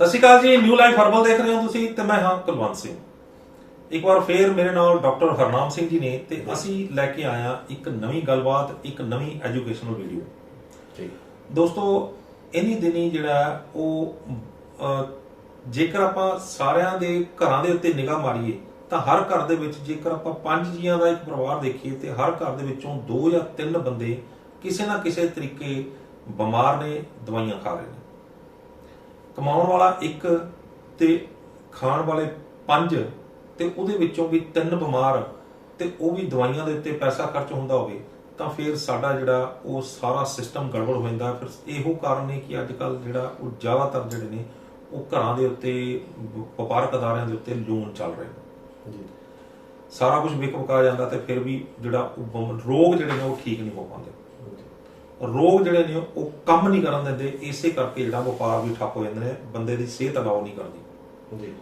ਸਤਿ ਸ਼੍ਰੀ ਅਕਾਲ ਜੀ new life herbal ਦੇਖ ਰਹੇ ਹੋ ਤੁਸੀਂ ਤੇ ਮੈਂ ਹਾਂ ਕੁਲਵੰਤ ਸਿੰਘ। ਇੱਕ ਵਾਰ ਫੇਰ ਮੇਰੇ ਨਾਲ ਡਾਕਟਰ ਹਰਨਾਮ ਸਿੰਘ ਜੀ ਨੇ ਤੇ ਅਸੀਂ ਲੈ ਕੇ ਆਇਆ ਇੱਕ ਨਵੀਂ ਗੱਲਬਾਤ ਇੱਕ ਨਵੀਂ ਐਜੂਕੇਸ਼ਨਲ ਵੀਡੀਓ ਠੀਕ ਦੋਸਤੋ ਇਨੀ ਦਿਨੀ ਜਿਹੜਾ ਉਹ ਜੇਕਰ ਆਪਾਂ ਸਾਰਿਆਂ ਦੇ ਘਰਾਂ ਦੇ ਉੱਤੇ ਨਿਗਾਹ ਮਾਰੀਏ ਤਾਂ ਹਰ ਘਰ ਦੇ ਵਿੱਚ ਜੇਕਰ ਆਪਾਂ ਪੰਜ ਜੀਆਂ ਦਾ ਇੱਕ ਪਰਿਵਾਰ ਦੇਖੀਏ ਤੇ ਹਰ ਘਰ ਦੇ ਵਿੱਚੋਂ ਦੋ ਜਾਂ ਤਿੰਨ ਬੰਦੇ ਕਿਸੇ ਨਾ ਕਿਸੇ ਤਰੀਕੇ ਬਿਮਾਰ ਨੇ ਦਵਾਈਆਂ ਖਾ ਰਹੇ ਨੇ। ਕਮਾਉਣ ਵਾਲਾ ਇੱਕ ਤੇ ਖਾਣ ਵਾਲੇ ਪੰਜ ਤੇ ਉਹਦੇ ਵਿੱਚੋਂ ਵੀ ਤਿੰਨ ਬਿਮਾਰ ਤੇ ਉਹ ਵੀ ਦਵਾਈਆਂ ਦੇ ਉੱਤੇ ਪੈਸਾ ਖਰਚ ਹੁੰਦਾ ਹੋਵੇ ਤਾਂ ਫਿਰ ਸਾਡਾ ਜਿਹੜਾ ਉਹ ਸਾਰਾ ਸਿਸਟਮ ਗੜਬੜ ਹੋ ਜਾਂਦਾ। ਫਿਰ ਇਹੋ ਕਾਰਨ ਨੇ ਕਿ ਅੱਜ ਕੱਲ ਜਿਹੜਾ ਉਹ ਜ਼ਿਆਦਾਤਰ ਜਿਹੜੇ ਨੇ ਉਹ ਘਰਾਂ ਦੇ ਉੱਤੇ ਵਪਾਰਕ ਅਦਾਰਿਆਂ ਦੇ ਉੱਤੇ ਲੋਨ ਚੱਲ ਰਹੇ ਨੇ। ਜੀ। ਸਾਰਾ ਕੁਝ ਵਿਕ ਵਿਕਾ ਜਾਂਦਾ ਤੇ ਫਿਰ ਵੀ ਜਿਹੜਾ ਉਹ ਰੋਗ ਜਿਹੜੇ ਨੇ ਉਹ ਠੀਕ ਨਹੀਂ ਹੋ ਪਾਉਂਦੇ। ਰੋਗ ਜਿਹੜੇ ਨੇ ਉਹ ਕੰਮ ਨਹੀਂ ਕਰਨ ਦਿੰਦੇ ਇਸੇ ਕਰਕੇ ਜਿਹੜਾ ਵਪਾਰ ਵੀ ਠੱਪ ਹੋ ਜਾਂਦੇ ਨੇ ਬੰਦੇ ਦੀ ਸਿਹਤ ਅਲਾਉ ਨਹੀਂ ਕਰਦੀ। ਜੀ।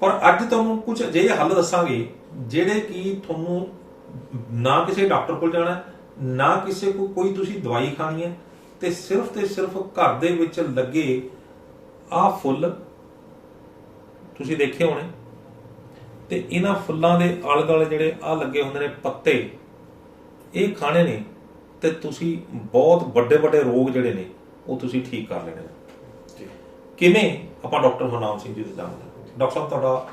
ਪਰ ਅੱਜ ਤੁਹਾਨੂੰ ਕੁਝ ਅਜਿਹੇ ਹੱਲ ਦੱਸਾਂਗੇ ਜਿਹੜੇ ਕਿ ਤੁਹਾਨੂੰ ਨਾ ਕਿਸੇ ਡਾਕਟਰ ਕੋਲ ਜਾਣਾ ਨਾ ਕਿਸੇ ਕੋ ਕੋਈ ਤੁਸੀਂ ਦਵਾਈ ਖਾਣੀ ਹੈ ਤੇ ਸਿਰਫ ਤੇ ਸਿਰਫ ਘਰ ਦੇ ਵਿੱਚ ਲੱਗੇ ਆਹ ਫੁੱਲ ਤੁਸੀਂ ਦੇਖੇ ਹੋਣੇ। ਤੇ ਇਹਨਾਂ ਫੁੱਲਾਂ ਦੇ ਆਲੇ ਦੁਆਲੇ ਜਿਹੜੇ ਆ ਲੱਗੇ ਹੁੰਦੇ ਨੇ ਪੱਤੇ ਇਹ ਖਾਣੇ ਨੇ। ਤੇ ਤੁਸੀਂ ਬਹੁਤ ਵੱਡੇ ਵੱਡੇ ਰੋਗ ਜਿਹੜੇ ਨੇ ਉਹ ਤੁਸੀਂ ਠੀਕ ਕਰ ਲੈਣੇ ਨੇ। ਜੀ। ਕਿਵੇਂ? ਆਪਾਂ ਡਾਕਟਰ ਹਰਨਾਮ ਸਿੰਘ ਜੀ ਦੇ ਜਾਣਦੇ ਡਾਕਟਰ ਸਾਹਿਬ ਤੁਹਾਡਾ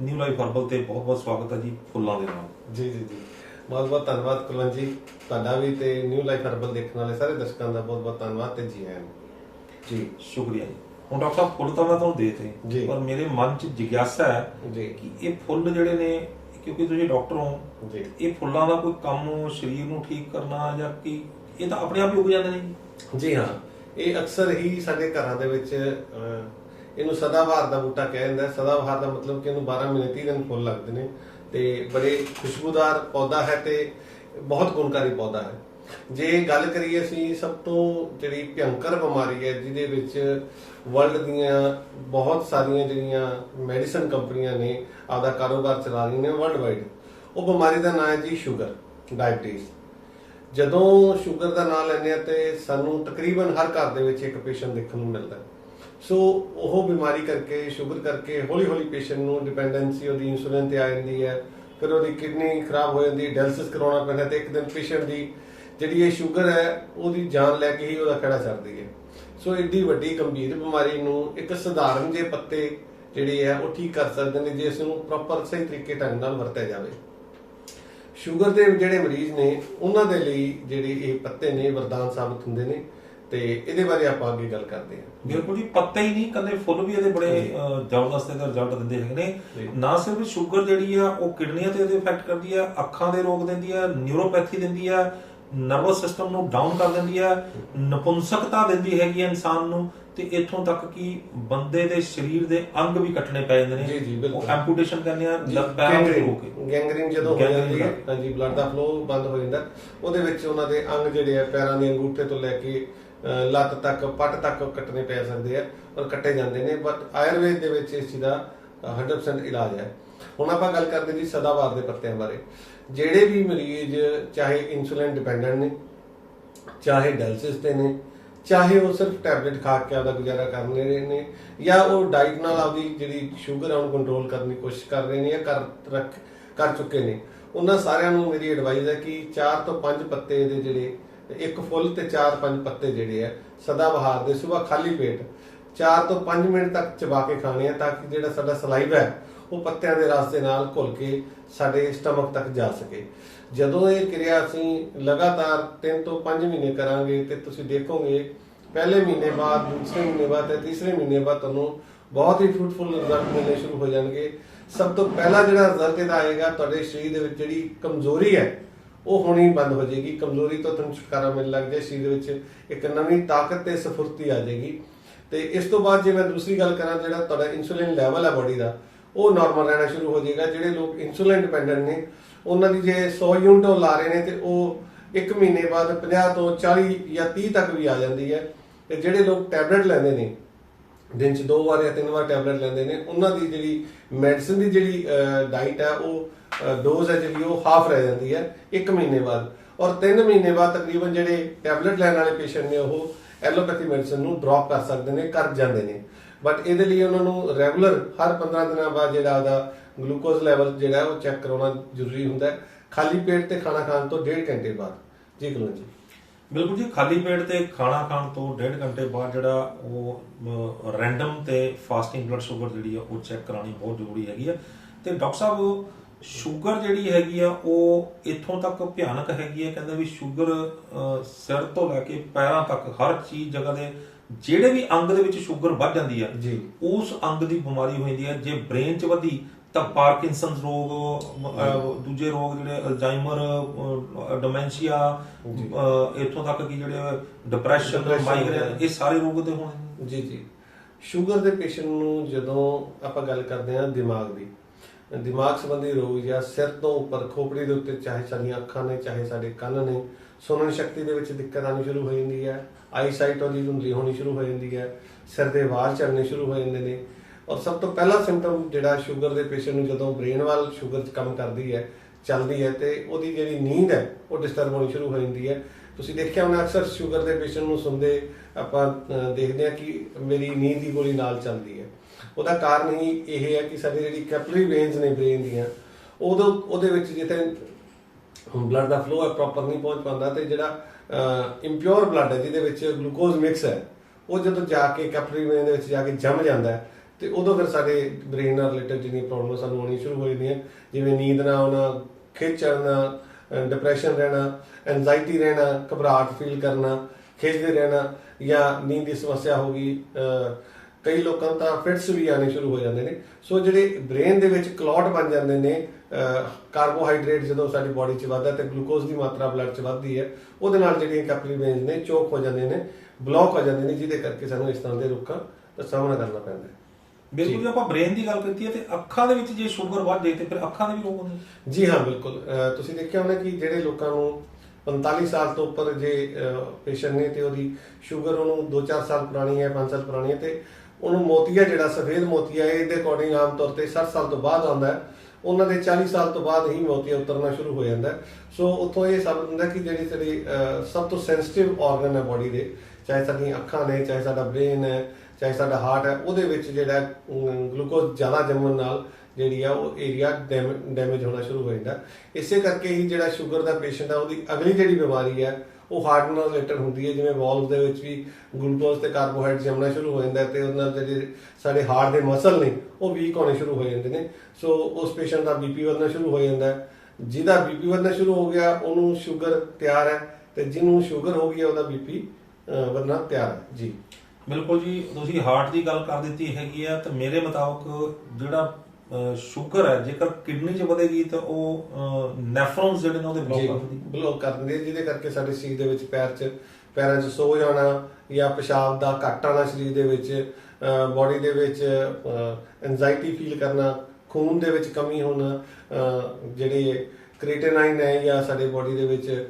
ਨਿਊ ਲਾਈਫ ਹਰਬਲ ਤੇ ਬਹੁਤ ਬਹੁਤ ਸਵਾਗਤ ਹੈ ਜੀ ਫੁੱਲਾਂ ਦੇ ਨਾਲ। ਜੀ ਜੀ ਜੀ। ਬਹੁਤ ਬਹੁਤ ਧੰਨਵਾਦ ਕੁਲਵੰਤ ਜੀ। ਤੁਹਾਡਾ ਵੀ ਤੇ ਨਿਊ ਲਾਈਫ ਹਰਬਲ ਦੇਖਣ ਵਾਲੇ ਸਾਰੇ ਦਰਸ਼ਕਾਂ ਦਾ ਬਹੁਤ ਬਹੁਤ ਧੰਨਵਾਦ ਤੇ ਜੀ ਆਇਆਂ। ਜੀ। ਸ਼ੁਕਰੀਆ ਜੀ। ਹੁਣ ਡਾਕਟਰ ਸਾਹਿਬ ਫੁੱਲ ਤਾਂ ਮੈਂ ਤੁਹਾਨੂੰ। ਦੇਤੇ ਪਰ ਮੇਰੇ ਮਨ 'ਚ ਜਿਗਿਆਸਾ ਹੈ ਜੀ। ਕਿ ਇਹ ਫੁੱਲ ਜਿਹੜੇ ਨੇ ਕਿਉਂਕਿ ਤੁਸੀਂ ਡਾਕਟਰ ਹੋ ਜੀ। ਇਹ ਫੁੱਲਾਂ ਦਾ ਕੋਈ ਕੰਮ ਸਰੀਰ ਨੂੰ ਠੀਕ ਕਰਨਾ ਜਾਂ ਕੀ ਇਹ ਤਾਂ ਆਪਣੇ ਆਪ ਹੀ ਉੱਗ ਜਾਂਦੇ ਨੇ ਜੀ। ਜੀ ਹਾਂ ਇਹ ਅਕਸਰ ਹੀ ਸਾਡੇ ਘਰਾਂ ਦੇ ਵਿੱਚ ਇਹਨੂੰ ਸਦਾਬਹਾਰ ਦਾ ਬੂਟਾ ਕਿਹਾ ਜਾਂਦਾ ਹੈ। ਸਦਾਬਹਾਰ ਦਾ ਮਤਲਬ ਕਿ ਇਹਨੂੰ 12 ਮਹੀਨੇ 30 ਦਿਨ ਫੁੱਲ ਲੱਗਦੇ ਨੇ ਤੇ ਬੜੇ ਖੁਸ਼ਬੂਦਾਰ ਪੌਦਾ ਹੈ ਤੇ ਬਹੁਤ ਗੁਣਕਾਰੀ ਪੌਦਾ ਹੈ। ਜੇ ਗੱਲ ਕਰੀਏ ਅਸੀਂ, ਸਭ ਤੋਂ ਜਿਹੜੀ ਭਿਅੰਕਰ ਬਿਮਾਰੀ ਹੈ, ਜਿਹਦੇ ਵਿੱਚ ਵਰਲਡ ਦੀਆਂ ਬਹੁਤ ਸਾਰੀਆਂ ਜਿਹੜੀਆਂ ਮੈਡੀਸਨ ਕੰਪਨੀਆਂ ਨੇ, ਆਪਦਾ ਕਾਰੋਬਾਰ ਚਲਾ ਰਹੀਆਂ ਨੇ ਵਰਲਡ ਵਾਈਡ ਉਹ ਬਿਮਾਰੀ ਦਾ ਨਾਮ ਹੈ ਜੀ ਸ਼ੂਗਰ ਡਾਇਬੀਟੀਜ਼ ਜਦੋਂ ਸ਼ੂਗਰ ਦਾ ਨਾਮ ਲੈਂਦੇ ਆ ਤੇ ਸਾਨੂੰ ਤਕਰੀਬਨ ਹਰ ਘਰ ਦੇ ਵਿੱਚ ਇੱਕ ਪੇਸ਼ੈਂਟ ਦੇਖਣ ਨੂੰ ਮਿਲਦਾ ਹੈ। ਸੋ ਉਹ ਬਿਮਾਰੀ ਕਰਕੇ ਸ਼ੂਗਰ ਕਰਕੇ ਹੌਲੀ ਹੌਲੀ ਪੇਸ਼ੈਂਟ ਨੂੰ ਡਿਪੈਂਡੈਂਸੀ ਉਹਦੀ ਇਨਸੂਲਿਨ ਤੇ ਆ ਜਾਂਦੀ ਹੈ, ਫਿਰ ਉਹਦੀ ਕਿਡਨੀ ਖਰਾਬ ਹੋ ਜਾਂਦੀ ਹੈ ਡਾਇਲਿਸਿਸ ਕਰਾਉਣਾ ਪੈਂਦਾ ਤੇ ਇੱਕ ਦਿਨ ਪੇਸ਼ੈਂਟ ਦੀ ਜਿਹੜੀ ਇਹ ਸ਼ੂਗਰ ਹੈ ਉਹਦੀ ਜਾਨ ਲੈ ਕੇ ਹੀ ਉਹਦਾ ਖੜਾ ਛੱਡਦੀ ਹੈ ਸੋ ਏਡੀ ਵੱਡੀ ਗੰਭੀਰ ਬਿਮਾਰੀ ਨੂੰ ਇੱਕ ਸਧਾਰਨ ਜਿਹੇ ਪੱਤੇ ਜਿਹੜੇ ਆ ਉਹ ਠੀਕ ਕਰ ਸਕਦੇ ਨੇ ਜੇ ਇਸ ਨੂੰ ਪ੍ਰੋਪਰ ਸਹੀ ਤਰੀਕੇ ਢੰਗ ਨਾਲ ਵਰਤਿਆ ਜਾਵੇ ਸ਼ੂਗਰ ਦੇ ਜਿਹੜੇ ਮਰੀਜ਼ ਨੇ ਉਹਨਾਂ ਦੇ ਲਈ ਜਿਹੜੇ ਇਹ ਪੱਤੇ ਨੇ ਵਰਦਾਨ ਸਾਬਤ ਹੁੰਦੇ ਨੇ ਤੇ ਇਹਦੇ ਬਾਰੇ ਆਪਾਂ ਅੱਗੇ ਗੱਲ ਕਰਦੇ ਹਾਂ ਬਿਲਕੁਲ ਜੀ ਪੱਤੇ ਹੀ ਨਹੀਂ ਕੱਲੇ ਫੁੱਲ ਵੀ ਇਹਦੇ ਬੜੇ ਜੀ। ਜ਼ਬਰਦਸਤ ਇਹਦਾ ਰਿਜ਼ਲਟ ਦਿੰਦੇ ਹੈਗੇ ਜੀ। ਨੇ ਨਾ ਸਿਰਫ ਸ਼ੂਗਰ ਜਿਹੜੀ ਆ ਉਹ ਕਿਡਨੀਆਂ ਤੇ ਇਹਦੇ ਇਫੈਕਟ ਕਰਦੀ ਆ ਅੱਖਾਂ ਦੇ ਰੋਗ ਦਿੰਦੀ ਆ ਨਿਊਰੋਪੈਥੀ ਦਿੰਦੀ ਆ ਨਰਵਸ ਸਿਸਟਮ ਨੂੰ ਡਾਊਨ ਕਰ ਦਿੰਦੀ ਆ ਨਪੁੰਸਕਤਾ ਦਿੰਦੀ ਹੈਗੀ ਇਨਸਾਨ ਨੂੰ ਤੇ ਇੱਥੋਂ ਤੱਕ ਕਿ ਬੰਦੇ ਦੇ ਸਰੀਰ ਦੇ ਅੰਗ ਵੀ ਕੱਟਣੇ ਪੈ ਜਾਂਦੇ ਨੇ। ਜੀ, ਜੀ, ਬਿਲਕੁਲ। ਐਂਪੂਟੇਸ਼ਨ ਕਹਿੰਦੇ ਆ ਲੱਤ ਪੈਰਾਂ ਹੋ ਕੇ। ਗੈਂਗਰੀਨ ਜਦੋਂ ਹੋ ਜਾਂਦੀ ਹੈ। ਹਾਂਜੀ ਬਲੱਡ ਦਾ ਫਲੋ ਬੰਦ ਹੋ ਜਾਂਦਾ। ਉਹਦੇ ਵਿੱਚ ਉਹਨਾਂ ਦੇ ਅੰਗ ਜਿਹੜੇ ਆ ਪੈਰਾਂ ਦੇ ਅੰਗੂਠੇ ਤੋਂ ਲੈ ਕੇ ਲੱਤ ਤੱਕ ਪੱਟ ਤੱਕ ਕੱਟਣੇ ਪੈ ਸਕਦੇ ਆ ਔਰ ਕੱਟੇ ਜਾਂਦੇ ਨੇ। ਬਟ ਆਯੁਰਵੇਦ ਦੇ ਵਿੱਚ ਇਸ ਚੀਜ਼ ਦਾ ਅਹ, 100% ਇਲਾਜ ਹੈ। ਹੁਣ ਆਪਾਂ ਗੱਲ ਕਰਦੇ ਜੀ ਸਦਾਬਹਾਰ ਦੇ ਪੱਤਿਆਂ ਬਾਰੇ। ਜਿਹੜੇ ਵੀ ਮਰੀਜ਼ ਚਾਹੇ ਇਨਸੂਲਿਨ ਡਿਪੈਂਡੈਂਟ ਨੇ, ਚਾਹੇ ਡਾਇਲਿਸਿਸ ਤੇ ਨੇ, ਚਾਹੇ ਉਹ ਸਿਰਫ ਟੈਬਲੇਟ ਖਾ ਕੇ ਆਪਦਾ ਗੁਜ਼ਾਰਾ ਕਰ ਰਹੇ ਨੇ ਜਾਂ ਉਹ ਡਾਈਟ ਨਾਲ ਆਪਦੀ ਜਿਹੜੀ ਸ਼ੂਗਰ ਆ, ਉਹਨੂੰ ਕੰਟਰੋਲ ਕਰਨ ਦੀ ਕੋਸ਼ਿਸ਼ ਕਰ ਰਹੇ ਨੇ ਜਾਂ ਕਰ ਰੱਖ, ਕਰ ਚੁੱਕੇ ਨੇ, ਉਹਨਾਂ ਸਾਰਿਆਂ ਨੂੰ ਮੇਰੀ ਐਡਵਾਈਸ ਹੈ ਕਿ 4 ਤੋਂ 5 ਪੱਤੇ ਦੇ ਜਿਹੜੇ, ਇੱਕ ਫੁੱਲ ਤੇ 4-5 ਪੱਤੇ ਜਿਹੜੇ ਆ, ਸਦਾ ਬਹਾਰ ਦੇ ਸਵੇਰ ਖਾਲੀ ਪੇਟ 4 ਤੋਂ 5 ਮਿੰਟ ਤੱਕ ਚਬਾ ਕੇ ਖਾਣੇ ਆ ਤਾਂ ਕਿ ਜਿਹੜਾ ਸਾਡਾ ਸਲਾਈਵਾ ਹੈ ਉਹ ਪੱਤਿਆਂ ਦੇ ਰਸ ਦੇ ਨਾਲ ਘੁਲ ਕੇ ਸਾਡੇ ਸਟਮਕ ਤੱਕ ਜਾ ਸਕੇ। ਜਦੋਂ ਇਹ ਕਿਰਿਆ ਅਸੀਂ ਲਗਾਤਾਰ 3 ਤੋਂ 5 ਮਹੀਨੇ ਕਰਾਂਗੇ ਤੇ ਤੁਸੀਂ ਦੇਖੋਗੇ, ਪਹਿਲੇ ਮਹੀਨੇ ਬਾਅਦ, ਦੂਸਰੇ ਮਹੀਨੇ ਬਾਅਦ ਤੇ ਤੀਸਰੇ ਮਹੀਨੇ ਬਾਅਦ ਤੁਹਾਨੂੰ ਬਹੁਤ ਹੀ ਫਰੂਟਫੁਲ ਰਿਜ਼ਲਟ ਮਿਲਣੇ ਸ਼ੁਰੂ ਹੋ ਜਾਣਗੇ। ਸਭ ਤੋਂ ਪਹਿਲਾ ਜਿਹੜਾ ਰਿਜ਼ਲਟ ਇਹਦਾ ਆਏਗਾ, ਤੁਹਾਡੇ ਸਰੀਰ ਦੇ ਵਿੱਚ ਜਿਹੜੀ ਕਮਜ਼ੋਰੀ ਹੈ, ਉਹ ਹੋਣੀ ਬੰਦ ਹੋ ਜਾਏਗੀ। ਕਮਜ਼ੋਰੀ ਤੋਂ ਤੁਹਾਨੂੰ ਛੁਟਕਾਰਾ ਮਿਲਣ ਲੱਗ ਜਾਏ, ਸਰੀਰ ਦੇ ਵਿੱਚ ਇੱਕ ਨਵੀਂ ਤਾਕਤ ਤੇ ਸਫੁਰਤੀ ਆ ਜਾਏਗੀ। ਤੇ ਇਸ ਤੋਂ ਬਾਅਦ ਜੇ ਮੈਂ ਦੂਸਰੀ ਗੱਲ ਕਰਾਂ, ਜਿਹੜਾ ਤੁਹਾਡਾ ਇਨਸੂਲਿਨ ਲੈਵਲ ਹੈ ਬੋਡੀ ਦਾ ਉਹ ਨਾਰਮਲ ਰਹਿਣਾ ਸ਼ੁਰੂ ਹੋ ਜਾਏਗਾ, ਜਿਹੜੇ ਲੋਕ ਇਨਸੂਲਿਨ ਡਿਪੈਂਡੈਂਟ ਨੇ, ਉਹਨਾਂ ਦੀ ਜੇ 100 ਯੂਨਿਟ ਉਹ ਲਾ ਰਹੇ ਨੇ ਤੇ ਉਹ ਇੱਕ ਮਹੀਨੇ ਬਾਅਦ 50 ਤੋਂ 40 ਜਾਂ 30 ਤੱਕ ਵੀ ਆ ਜਾਂਦੀ ਹੈ। ਤੇ ਜਿਹੜੇ ਲੋਕ ਟੈਬਲੇਟ ਲੈਂਦੇ ਨੇ, ਦਿਨ 'ਚ ਦੋ ਵਾਰ ਜਾਂ ਤਿੰਨ ਵਾਰ ਟੈਬਲੇਟ ਲੈਂਦੇ ਨੇ, ਉਹਨਾਂ ਦੀ ਜਿਹੜੀ ਮੈਡੀਸਿਨ ਦੀ ਜਿਹੜੀ ਡਾਈਟ ਹੈ, ਉਹ ਡੋਜ਼ ਹੈ ਜਿਹੜੀ, ਉਹ ਹਾਫ ਰਹਿ ਜਾਂਦੀ ਹੈ 1 ਮਹੀਨੇ ਬਾਅਦ। ਔਰ 3 ਮਹੀਨੇ ਬਾਅਦ ਤਕਰੀਬਨ ਜਿਹੜੇ ਟੈਬਲੇਟ ਲੈਣ ਵਾਲੇ ਪੇਸ਼ੈਂਟ ਨੇ, ਉਹ ਐਲੋਪੈਥੀ ਮੈਡੀਸਨ ਨੂੰ ਡ੍ਰੌਪ ਕਰ ਸਕਦੇ ਨੇ, ਕਰ ਜਾਂਦੇ ਨੇ। ਬਟ ਇਹਦੇ ਲਈ ਉਹਨਾਂ ਨੂੰ ਰੈਗੂਲਰ ਹਰ 15 ਦਿਨਾਂ ਬਾਅਦ ਜਿਹੜਾ ਉਹਦਾ ਗਲੂਕੋਜ਼ ਲੈਵਲ ਜਿਹੜਾ ਉਹ ਚੈੱਕ ਕਰਾਉਣਾ ਜ਼ਰੂਰੀ ਹੁੰਦਾ ਹੈ। ਖਾਲੀ ਪੇਟ ਤੇ ਖਾਣਾ ਖਾਣ ਤੋਂ 1.5 ਘੰਟੇ ਬਾਅਦ। ਜੀ ਗੁਰੂ ਜੀ। ਬਿਲਕੁਲ ਜੀ, ਖਾਲੀ ਪੇਟ ਤੇ ਖਾਣਾ ਖਾਣ ਤੋਂ 1.5 ਘੰਟੇ ਬਾਅਦ ਜਿਹੜਾ ਉਹ ਰੈਂਡਮ ਤੇ ਫਾਸਟਿੰਗ ਬਲੱਡ ਸ਼ੂਗਰ ਜਿਹੜੀ ਆ ਉਹ ਚੈੱਕ ਕਰਾਣੀ ਬਹੁਤ ਜ਼ਰੂਰੀ ਹੈਗੀ ਆ। ਤੇ ਡਾਕਟਰ ਸਾਹਿਬ ਸ਼ੂਗਰ ਜਿਹੜੀ ਹੈਗੀ ਆ ਉਹ ਇੱਥੋਂ ਤੱਕ ਭਿਆਨਕ ਹੈਗੀ ਆ? ਕਹਿੰਦੇ ਵੀ ਸ਼ੂਗਰ ਸਿਰ ਤੋਂ ਲੈ ਕੇ ਪੈਰਾਂ ਤੱਕ ਹਰ ਚੀਜ਼ ਜਗ੍ਹਾ ਦੇ ਜਿਹੜੇ ਵੀ ਅੰਗ ਦੇ ਵਿੱਚ ਸ਼ੂਗਰ ਵੱਧ ਜਾਂਦੀ ਆ ਜੀ। ਉਸ ਅੰਗ ਦੀ ਬਿਮਾਰੀ ਹੋ ਜਾਂਦੀ ਹੈ ਜੇ ਬ੍ਰੇਨ 'ਚ ਵਧੀ ਤਾਂ ਪਾਰਕਿੰਸਨਸ ਰੋਗ ਦੂਜੇ ਰੋਗ ਜਿਹੜੇ ਅਲਜ਼ਾਈਮਰ ਡਿਮੈਂਸ਼ੀਆ ਇੱਥੋਂ ਤੱਕ ਕਿ ਜਿਹੜੇ ਡਿਪਰੈਸ਼ਨ ਮਾਈਗ੍ਰੇਨ ਇਹ ਸਾਰੇ ਰੋਗ ਦੇ ਹੋਣੇ ਜੀ ਜੀ। ਸ਼ੂਗਰ ਦੇ ਪੇਸ਼ੈਂਟ ਨੂੰ ਜਦੋਂ ਆਪਾਂ ਗੱਲ ਕਰਦੇ ਹਾਂ ਦਿਮਾਗ ਦੀ ਦਿਮਾਗ ਸੰਬੰਧੀ ਰੋਗ ਜਾਂ ਸਿਰ ਤੋਂ ਉੱਪਰ ਖੋਪੜੀ ਦੇ ਉੱਤੇ ਚਾਹੇ ਸਾਡੀਆਂ ਅੱਖਾਂ ਨੇ ਚਾਹੇ ਸਾਡੇ ਕੰਨ ਨੇ ਸੁਣਨ ਸ਼ਕਤੀ ਦੇ ਵਿੱਚ ਦਿੱਕਤ ਆਉਣੀ ਸ਼ੁਰੂ ਹੋ ਜਾਂਦੀ ਹੈ। ਆਈਸਾਈਟ ਉਹਦੀ ਧੁੰਦਲੀ ਹੋਣੀ ਸ਼ੁਰੂ ਹੋ ਜਾਂਦੀ ਹੈ, ਸਿਰ ਦੇ ਵਾਲ ਝੜਨੇ ਸ਼ੁਰੂ ਹੋ ਜਾਂਦੇ ਨੇ। ਔਰ ਸਭ ਤੋਂ ਪਹਿਲਾ ਸਿੰਪਟਮ ਜਿਹੜਾ ਸ਼ੂਗਰ ਦੇ ਪੇਸ਼ੈਂਟ ਨੂੰ ਜਦੋਂ ਬ੍ਰੇਨ ਵੱਲ ਸ਼ੂਗਰ ਕੰਮ ਕਰਦੀ ਹੈ, ਚੱਲਦੀ ਹੈ ਤੇ ਉਹਦੀ ਜਿਹੜੀ ਨੀਂਦ ਹੈ, ਉਹ ਡਿਸਟਰਬ ਹੋਣੀ ਸ਼ੁਰੂ ਹੋ ਜਾਂਦੀ ਹੈ। ਤੁਸੀਂ ਦੇਖਿਆ ਹੋਣਾ ਅਕਸਰ ਸ਼ੂਗਰ ਦੇ ਪੇਸ਼ੈਂਟ ਨੂੰ ਸੁਣਦੇ ਆਪਾਂ ਦੇਖਦੇ ਹਾਂ ਕਿ ਮੇਰੀ ਨੀਂਦ ਦੀ ਗੋਲੀ ਨਾਲ ਚੱਲਦੀ ਹੈ। ਉਹਦਾ ਕਾਰਨ ਹੀ ਇਹ ਹੈ ਕਿ ਸਾਡੀ ਜਿਹੜੀ ਕੈਪਲਰੀ ਵੇਨਸ ਨੇ ਬ੍ਰੇਨ ਦੀਆਂ ਉਦੋਂ ਉਹਦੇ ਵਿੱਚ ਜਿੱਥੇ ਬਲੱਡ ਦਾ ਫਲੋ ਹੈ ਪ੍ਰੋਪਰ ਨਹੀਂ ਪਹੁੰਚ ਪਾਉਂਦਾ ਤੇ ਜਿਹੜਾ ਇੰਪਿਓਰ ਬਲੱਡ ਹੈ, ਜਿਹਦੇ ਵਿੱਚ ਗਲੂਕੋਜ਼ ਮਿਕਸ ਹੈ, ਉਹ ਜਦੋਂ ਜਾ ਕੇ ਕੈਪਲਰੀ ਵੇਨ ਦੇ ਵਿੱਚ ਜਾ ਕੇ ਜੰਮ ਜਾਂਦਾ ਹੈ, ਤੇ ਉਦੋਂ ਫਿਰ ਸਾਡੇ ਬ੍ਰੇਨ ਨਾਲ ਰਿਲੇਟਡ ਜਿਹੜੀਆਂ ਪ੍ਰੋਬਲਮ ਸਾਨੂੰ ਆਉਣੀ ਸ਼ੁਰੂ ਹੋ ਜਾਂਦੀਆਂ, ਜਿਵੇਂ ਨੀਂਦ ਨਾ ਆਉਣਾ, ਖਿੱਚ ਚੜਨਾ ਡਿਪਰੈਸ਼ਨ ਰਹਿਣਾ ਐਂਜ਼ਾਈਟੀ ਰਹਿਣਾ, ਘਬਰਾਹਟ ਫੀਲ ਕਰਨਾ, ਖਿੱਚਦੇ ਰਹਿਣਾ, ਜਾਂ ਨੀਂਦ ਦੀ ਸਮੱਸਿਆ ਹੋ ਗਈ ਕਈ ਲੋਕਾਂ ਨੂੰ ਤਾਂ ਫਿਟਸ ਵੀ ਆਣੇ ਸ਼ੁਰੂ ਹੋ ਜਾਂਦੇ ਨੇ। ਸੋ ਜਿਹੜੇ ਬ੍ਰੇਨ ਦੇ ਵਿੱਚ ਕਲੌਟ ਬਣ ਜਾਂਦੇ ਨੇ ਕਾਰਬੋਹਾਈਡਰੇਟ ਜਦੋਂ ਸਾਡੀ ਬਾਡੀ 'ਚ ਵੱਧਦਾ ਤੇ ਗਲੂਕੋਜ਼ ਦੀ ਮਾਤਰਾ ਬਲੱਡ 'ਚ ਵੱਧਦੀ ਹੈ ਉਹਦੇ ਨਾਲ ਜਿਹੜੀਆਂ ਕੈਪਲਰੀ ਵੇਨਸ ਨੇ ਚੋਕ ਹੋ ਜਾਂਦੇ ਨੇ ਬਲੌਕ ਹੋ ਜਾਂਦੇ ਨੇ ਜਿਹਦੇ ਕਰਕੇ ਸਾਨੂੰ ਇਸ ਤਰ੍ਹਾਂ ਦੇ ਰੋਗਾਂ ਦਾ ਸਾਹਮਣਾ ਕਰਨਾ ਪੈਂਦਾ ਹੈ। ਬਿਲਕੁਲ ਜੇ। ਆਪਾਂ ਬ੍ਰੇਨ ਦੀ ਗੱਲ ਕੀਤੀ ਹੈ ਤੇ ਅੱਖਾਂ ਦੇ ਵਿੱਚ ਜੇ ਸ਼ੂਗਰ ਵੱਧ ਜਾਏ ਤੇ ਫਿਰ ਅੱਖਾਂ ਦੇ ਵੀ ਰੋਗ ਹੁੰਦੇ ਜੀ ਹਾਂ ਬਿਲਕੁਲ। ਤੁਸੀਂ ਦੇਖਿਆ ਹੋਣਾ ਕਿ ਜਿਹੜੇ ਲੋਕਾਂ ਨੂੰ 45 ਸਾਲ ਤੋਂ ਉੱਪਰ ਜੇ ਪੇਸ਼ੈਂਟ ਨੇ ਤੇ ਉਹਦੀ ਸ਼ੂਗਰ ਉਹਨੂੰ 2-4 ਸਾਲ ਪੁਰਾਣੀ ਹੈ 5 ਸਾਲ ਪੁਰਾਣੀ ਹੈ ਤੇ ਉਹਨੂੰ ਮੋਤੀਆ ਜਿਹੜਾ ਸਫੇਦ ਮੋਤੀਆ ਹੈ, ਇਹਦੇ ਅਕੋਰਡਿੰਗ ਆਮ ਤੌਰ ਤੇ 60 ਸਾਲ ਤੋਂ ਬਾਅਦ ਆਉਂਦਾ ਉਹਨਾਂ ਦੇ 40 ਸਾਲ ਤੋਂ ਬਾਅਦ ਹੀ ਮੋਤੀਆ ਉਤਰਨਾ ਸ਼ੁਰੂ ਹੋ ਜਾਂਦਾ ਸੋ ਉੱਥੋਂ ਇਹ ਸਭ ਹੁੰਦਾ ਕਿ ਜਿਹੜੀ ਸਾਡੀ ਸਭ ਤੋਂ ਸੈਂਸਿਟਿਵ ਆਰਗਨ ਹੈ ਬਾਡੀ ਦੇ, ਚਾਹੇ ਸਾਡੀਆਂ ਅੱਖਾਂ ਨੇ, ਚਾਹੇ ਸਾਡਾ ਬ੍ਰੇਨ ਹੈ, ਚਾਹੇ ਸਾਡਾ ਹਾਰਟ ਹੈ, ਉਹਦੇ ਵਿੱਚ ਜਿਹੜਾ ਗਲੂਕੋਜ਼ ਜ਼ਿਆਦਾ ਜੰਮਣ ਨਾਲ ਜਿਹੜੀ ਆ, ਉਹ ਏਰੀਆ ਡੈਮੇਜ ਹੋਣਾ ਸ਼ੁਰੂ ਹੋ ਜਾਂਦਾ ਇਸੇ ਕਰਕੇ ਹੀ ਜਿਹੜਾ ਸ਼ੂਗਰ ਦਾ ਪੇਸ਼ੈਂਟ ਆ, ਉਹਦੀ ਅਗਲੀ ਜਿਹੜੀ ਬਿਮਾਰੀ ਹੈ ਉਹ ਹਾਰਟ ਨਾਲ ਰਿਲੇਟਡ ਹੁੰਦੀ ਹੈ, ਜਿਵੇਂ ਵਾਲਵ ਦੇ ਵਿੱਚ ਵੀ ਗਲੂਕੋਜ਼ ਤੇ ਕਾਰਬੋਹਾਈਡਰੇਟ ਜੰਮਣਾ ਸ਼ੁਰੂ ਹੋ ਜਾਂਦਾ ਹੈ ਤੇ ਉਹਦੇ ਨਾਲ ਜਿਹੜੇ ਸਾਡੇ ਹਾਰਟ ਦੇ ਮਸਲ ਨੇ, ਉਹ ਵੀਕ ਹੋਣੇ ਸ਼ੁਰੂ ਹੋ ਜਾਂਦੇ ਨੇ। ਸੋ ਉਸ ਪੇਸ਼ੈਂਟ ਦਾ ਬੀਪੀ ਵਧਣਾ ਸ਼ੁਰੂ ਹੋ ਜਾਂਦਾ ਹੈ। ਜਿਹਦਾ ਬੀਪੀ ਵਧਣਾ ਸ਼ੁਰੂ ਹੋ ਗਿਆ, ਉਹਨੂੰ ਸ਼ੂਗਰ ਤਿਆਰ ਹੈ ਤੇ ਜਿਹਨੂੰ ਸ਼ੂਗਰ ਹੋ ਗਈ ਹੈ ਉਹਦਾ ਬੀਪੀ ਵਧਣਾ ਤਿਆਰ ਹੈ। ਜੀ। ਬਿਲਕੁਲ ਜੀ, ਤੁਸੀਂ ਹਾਰਟ ਦੀ ਗੱਲ ਕਰ ਦਿੱਤੀ ਹੈਗੀ ਆ, ਤੇ ਮੇਰੇ ਮੁਤਾਬਕ ਜਿਹੜਾ ਸ਼ੂਗਰ ਹੈ ਜੇਕਰ ਕਿਡਨੀ 'ਚ ਵਧੇਗੀ ਤਾਂ ਉਹ ਨੈਫਰੋਨਸ ਜਿਹੜੇ ਨੇ ਉਹਦੇ ਬਲੌਕ ਬਲੌਕ ਕਰ ਦਿੰਦੇ। ਆ, ਜਿਹਦੇ ਕਰਕੇ ਸਾਡੇ ਸਰੀਰ ਦੇ ਵਿੱਚ ਪੈਰ 'ਚ ਪੈਰਾਂ 'ਚ ਸੋ ਜਾਣਾ ਜਾਂ ਪਿਸ਼ਾਬ ਦਾ ਘੱਟ ਆਉਣਾ ਸਰੀਰ ਦੇ ਵਿੱਚ ਬਾਡੀ ਦੇ ਵਿੱਚ ਐਂਜ਼ਾਈਟੀ ਫੀਲ ਕਰਨਾ ਖੂਨ ਦੇ ਵਿੱਚ ਕਮੀ ਹੋਣਾ ਜਿਹੜੇ ਕ੍ਰੀਟੇਨਾਈਨ ਹੈ ਜਾਂ ਸਾਡੇ ਬਾਡੀ ਦੇ ਵਿੱਚ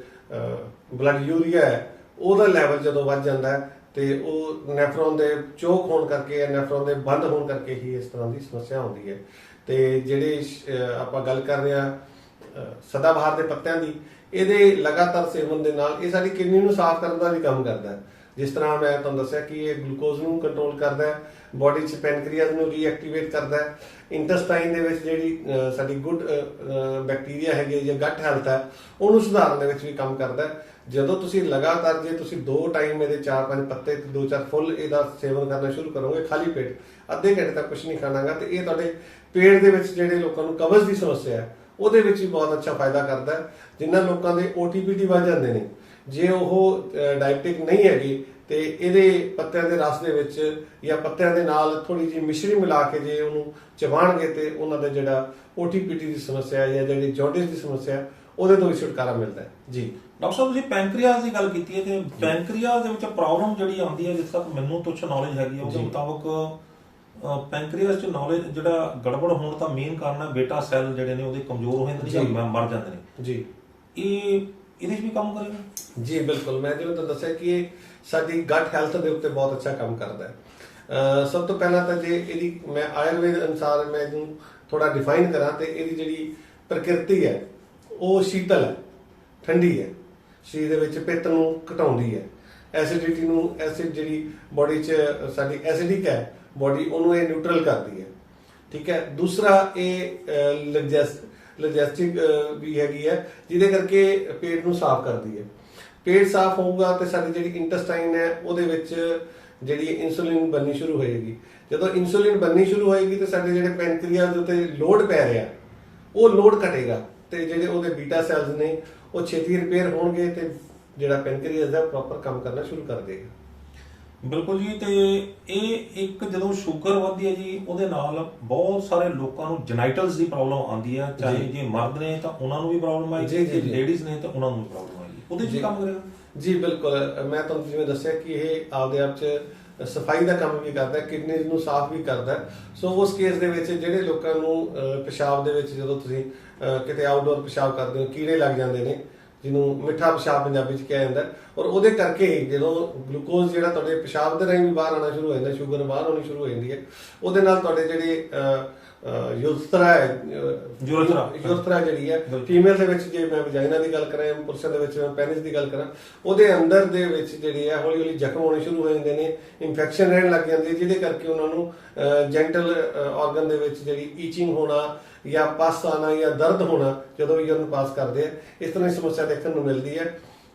ਬਲੱਡ ਯੂਰੀਆ ਹੈ ਉਹਦਾ ਲੈਵਲ ਜਦੋਂ ਵੱਧ ਜਾਂਦਾ ਹੈ ਤੇ ਉਹ ਨੈਫਰੋਨ ਦੇ ਚੋਕ ਹੋਣ ਕਰਕੇ ਜਾਂ ਨੈਫਰੋਨ ਦੇ ਬੰਦ ਹੋਣ ਕਰਕੇ ਹੀ ਇਸ ਤਰ੍ਹਾਂ ਦੀ ਸਮੱਸਿਆ ਆਉਂਦੀ ਹੈ। ਤੇ ਜਿਹੜੇ ਆਪਾਂ ਗੱਲ ਕਰ ਰਹੇ ਹਾਂ ਸਦਾਬਹਾਰ ਦੇ ਪੱਤਿਆਂ ਦੀ, ਇਹਦੇ ਲਗਾਤਾਰ ਸੇਵਨ ਦੇ ਨਾਲ ਇਹ ਸਾਡੀ ਕਿਡਨੀ ਨੂੰ ਸਾਫ਼ ਕਰਨ ਦਾ ਵੀ ਕੰਮ ਕਰਦਾ ਹੈ। ਜਿਸ ਤਰ੍ਹਾਂ ਮੈਂ ਤੁਹਾਨੂੰ ਦੱਸਿਆ ਕਿ ਇਹ ਗਲੂਕੋਜ਼ ਨੂੰ ਕੰਟਰੋਲ ਕਰਦਾ ਹੈ ਬਾਡੀ 'ਚ ਪੈਨਕ੍ਰੀਆਸ ਨੂੰ ਰੀਐਕਟੀਵੇਟ ਕਰਦਾ ਹੈ। ਇੰਟੈਸਟਾਈਨ ਦੇ ਵਿੱਚ ਜਿਹੜੀ ਸਾਡੀ ਗੁੱਡ ਬੈਕਟੀਰੀਆ ਹੈਗੇ ਜਾਂ ਗੱਟ ਹੈਲਥ ਹੈ, ਉਹਨੂੰ ਸੁਧਾਰਨ ਦੇ ਵਿੱਚ ਵੀ ਕੰਮ ਕਰਦਾ ਹੈ। ਜਦੋਂ ਤੁਸੀਂ ਲਗਾਤਾਰ, ਜੇ ਤੁਸੀਂ ਦੋ ਟਾਈਮ ਇਹਦੇ ਚਾਰ ਪੰਜ ਪੱਤੇ ਤੇ ਦੋ ਚਾਰ ਫੁੱਲ ਇਹਦਾ ਸੇਵਨ ਕਰਨਾ ਸ਼ੁਰੂ ਕਰੋਗੇ, ਖਾਲੀ ਪੇਟ, ਅੱਧੇ ਘੰਟੇ ਤੱਕ ਕੁਝ ਨਹੀਂ ਖਾਣਾਗਾ, ਤੇ ਇਹ ਤੁਹਾਡੇ ਪੇਟ ਦੇ ਵਿੱਚ ਜਿਹੜੇ ਲੋਕਾਂ ਨੂੰ ਕਬਜ਼ ਦੀ ਸਮੱਸਿਆ ਹੈ ਉਹਦੇ ਵਿੱਚ ਵੀ ਬਹੁਤ ਅੱਛਾ ਫਾਇਦਾ ਕਰਦਾ ਹੈ। ਜਿਨ੍ਹਾਂ ਲੋਕਾਂ ਦੇ OTPT ਵੱਧ ਜਾਂਦੇ ਨੇ ਜੇ ਉਹ ਡਾਇਬਟਿਕ ਨਹੀਂ ਹੈਗੇ ਤੇ ਇਹਦੇ ਪੱਤਿਆਂ ਦੇ ਰਸ ਦੇ ਵਿੱਚ ਜਾਂ ਪੱਤਿਆਂ ਦੇ ਨਾਲ ਥੋੜੀ ਜਿਹੀ ਮਿਸ਼ਰੀ ਮਿਲਾ ਕੇ ਜੇ ਉਹਨੂੰ ਚਬਾਣਗੇ ਤੇ ਉਹਨਾਂ ਦਾ ਜਿਹੜਾ OTPT ਦੀ ਸਮੱਸਿਆ ਜਾਂ ਜਿਹੜੀ ਜੌਂਡਿਸ ਦੀ ਸਮੱਸਿਆ ਉਹਦੇ ਤੋਂ ਵੀ ਛੁਟਕਾਰਾ ਮਿਲਦਾ ਹੈ। ਜੀ। ਡਾਕਟਰ ਸਾਹਿਬ ਤੁਸੀਂ ਪੈਨਕ੍ਰੀਆਸ ਦੀ ਗੱਲ ਕੀਤੀ ਹੈ ਤੇ ਪੈਨਕ੍ਰੀਆਸ ਦੇ ਵਿੱਚ ਪ੍ਰੋਬਲਮ ਜਿਹੜੀ ਆਉਂਦੀ ਹੈ ਜਿਸ ਤੱਕ ਮੈਨੂੰ ਤੁੱਛ ਨੌਲੇਜ ਹੈਗੀ ਉਹਦੇ। ਮੁਤਾਬਕ ਪੈਨਕ੍ਰੀਆਸ 'ਚ ਨੌਲੇਜ ਜਿਹੜਾ ਗੜਬੜ ਹੋਣ ਦਾ ਮੇਨ ਕਾਰਨ ਹੈ ਬੀਟਾ ਸੈੱਲ ਜਿਹੜੇ ਨੇ ਉਹਦੇ ਕਮਜ਼ੋਰ ਹੋ ਜਾਂਦੇ ਨੇ ਜਾਂ ਮਰ ਜਾਂਦੇ ਨੇ। ਜੀ। ਇਹ ਇਹਦੇ ਵੀ ਕੰਮ ਕਰੇਗਾ? ਜੀ ਬਿਲਕੁਲ। ਮੈਂ ਜਿਵੇਂ ਤੁਹਾਨੂੰ ਦੱਸਿਆ ਕਿ ਇਹ ਸਾਡੀ ਗੱਟ ਹੈਲਥ ਦੇ ਉੱਤੇ ਬਹੁਤ ਅੱਛਾ ਕੰਮ ਕਰਦਾ ਹੈ। ਸਭ ਤੋਂ ਪਹਿਲਾਂ ਤਾਂ ਜੇ ਇਹਦੀ ਮੈਂ ਆਯੁਰਵੇਦ ਅਨੁਸਾਰ ਮੈਂ ਇਹਨੂੰ ਥੋੜਾ ਡਿਫਾਈਨ ਕਰਾਂ ਤੇ ਇਹਦੀ ਜਿਹੜੀ ਪ੍ਰਕਿਰਤੀ ਹੈ ਉਹ ਸ਼ੀਤਲ ਹੈ ਠੰਡੀ ਹੈ। ਸਰੀਰ ਦੇ ਵਿੱਚ ਪਿੱਤ ਨੂੰ ਘਟਾਉਂਦੀ ਹੈ। ਐਸਿਡਿਟੀ ਨੂੰ ਐਸਿਡ ਜਿਹੜੀ ਬਾਡੀ 'ਚ ਸਾਡੀ ਐਸਿਡਿਕ ਹੈ ਬਾਡੀ ਉਹਨੂੰ ਇਹ ਨਿਊਟਰਲ ਕਰਦੀ ਹੈ। ਠੀਕ ਹੈ? ਦੂਸਰਾ ਇਹ ਲਜੈਸਟਿਕ ਵੀ ਹੈਗੀ ਹੈ, ਜਿਹਦੇ ਕਰਕੇ ਪੇਟ ਨੂੰ ਸਾਫ਼ ਕਰਦੀ ਹੈ। ਪੇਟ ਸਾਫ਼ ਹੋਊਗਾ ਤੇ ਸਾਡੀ ਜਿਹੜੀ ਇੰਟੈਸਟਾਈਨ ਹੈ, ਉਹਦੇ ਵਿੱਚ ਜਿਹੜੀ ਇਨਸੂਲਿਨ ਬਣਨੀ ਸ਼ੁਰੂ ਹੋਏਗੀ। ਜਦੋਂ ਇਨਸੂਲਿਨ ਬਣਨੀ ਸ਼ੁਰੂ ਹੋਏਗੀ ਤੇ ਸਾਡੇ ਜਿਹੜੇ ਪੈਨਕ੍ਰੀਅਸ ਦੇ ਉੱਤੇ ਲੋਡ ਪੈ ਰਿਹਾ, ਉਹ ਲੋਡ ਘਟੇਗਾ ਤੇ ਜਿਹੜੇ ਉਹਦੇ ਬੀਟਾ ਸੈਲਸ ਨੇ, ਉਹ ਛੇਤੀ ਰਿਪੇਅਰ ਹੋਣਗੇ ਤੇ ਜਿਹੜਾ ਪੈਨਕ੍ਰੀਅਸ ਦਾ ਪ੍ਰੋਪਰ ਕੰਮ ਕਰਨਾ ਸ਼ੁਰੂ ਕਰ ਦੇਗਾ। ਬਿਲਕੁਲ ਜੀ ਤੇ ਇਹ ਇੱਕ ਜਦੋਂ ਸ਼ੂਗਰ ਵੱਧਦੀ ਹੈ ਜੀ ਉਹਦੇ ਨਾਲ ਬਹੁਤ ਸਾਰੇ ਲੋਕਾਂ ਨੂੰ ਜੈਨਾਈਟਲਸ ਦੀ ਪ੍ਰੋਬਲਮ ਆਉਂਦੀ ਹੈ ਚਾਹੇ ਜੀ। ਮਰਦ ਨੇ ਤਾਂ ਉਹਨਾਂ ਨੂੰ ਵੀ ਪ੍ਰੋਬਲਮ ਆਈ ਜੀ। ਲੇਡੀਜ਼ ਨੇ ਤਾਂ ਉਹਨਾਂ ਨੂੰ ਵੀ ਪ੍ਰੋਬਲਮ ਆਈ ਉਹਦੇ 'ਚ। ਕੰਮ ਕਰੇਗਾ ਜੀ ਬਿਲਕੁਲ ਮੈਂ ਤੁਹਾਨੂੰ ਜਿਵੇਂ ਦੱਸਿਆ ਕਿ ਇਹ ਆਪਦੇ ਆਪ ਚ ਸਫ਼ਾਈ ਦਾ ਕੰਮ ਵੀ ਕਰਦਾ ਹੈ ਕਿਡਨੀਜ਼ ਨੂੰ ਸਾਫ਼ ਵੀ ਕਰਦਾ ਹੈ ਸੋ ਉਸ ਕੇਸ ਦੇ ਵਿੱਚ ਜਿਹੜੇ ਲੋਕਾਂ ਨੂੰ ਪਿਸ਼ਾਬ ਦੇ ਵਿੱਚ ਜਦੋਂ ਤੁਸੀਂ ਕਿਤੇ ਆਊਟਡੋਰ ਪਿਸ਼ਾਬ ਕਰਦੇ ਹੋ ਕੀੜੇ ਲੱਗ ਜਾਂਦੇ ਨੇ ਜਿਹਨੂੰ ਮਿੱਠਾ ਪਿਸ਼ਾਬ ਪੰਜਾਬੀ ਚ ਕਿਹਾ ਜਾਂਦਾ ਹੈ, ਔਰ ਉਹਦੇ ਕਰਕੇ ਜਦੋਂ ਗਲੂਕੋਜ਼ ਜਿਹੜਾ ਤੁਹਾਡੇ ਪਿਸ਼ਾਬ ਦੇ ਰਾਹੀਂ ਵੀ ਬਾਹਰ ਆਉਣਾ ਸ਼ੁਰੂ ਹੋ ਜਾਂਦਾ ਸ਼ੂਗਰ ਬਾਹਰ ਆਉਣੀ ਸ਼ੁਰੂ ਹੋ ਜਾਂਦੀ ਹੈ ਉਹਦੇ ਨਾਲ ਤੁਹਾਡੇ ਜਿਹੜੇ ਯੂਰਥਰਾ ਹੈ ਯੂਰਥਰਾ। ਯੂਰਥਰਾ ਜਿਹੜੀ ਹੈ। ਫੀਮੇਲ ਦੇ ਵਿੱਚ ਜੇ ਮੈਂ ਵਜਾਈਨਾ ਦੀ ਗੱਲ ਕਰਾਂ ਜਾਂ ਪੁਰਸ਼ਾਂ ਦੇ ਵਿੱਚ ਮੈਂ ਪੈਨਿਸ ਦੀ ਗੱਲ ਕਰਾਂ ਉਹਦੇ ਅੰਦਰ ਦੇ ਵਿੱਚ ਜਿਹੜੇ ਆ ਹੌਲੀ ਹੌਲੀ ਜ਼ਖਮ ਹੋਣੇ ਸ਼ੁਰੂ ਹੋ ਜਾਂਦੇ ਨੇ ਇਨਫੈਕਸ਼ਨ ਰਹਿਣ ਲੱਗ ਜਾਂਦੀ ਹੈ ਜਿਹਦੇ ਕਰਕੇ ਉਹਨਾਂ ਨੂੰ ਜੈਂਟਲ ਆਰਗਨ ਦੇ ਵਿੱਚ ਜਿਹੜੀ ਈਚਿੰਗ ਹੋਣਾ ਜਾਂ ਪਸ ਆਣਾ ਜਾਂ ਦਰਦ ਹੋਣਾ, ਜਦੋਂ ਵੀ ਉਹਨੂੰ ਪਾਸ ਕਰਦੇ ਆ, ਇਸ ਤਰ੍ਹਾਂ ਦੀ ਸਮੱਸਿਆ ਦੇਖਣ ਨੂੰ ਮਿਲਦੀ ਹੈ।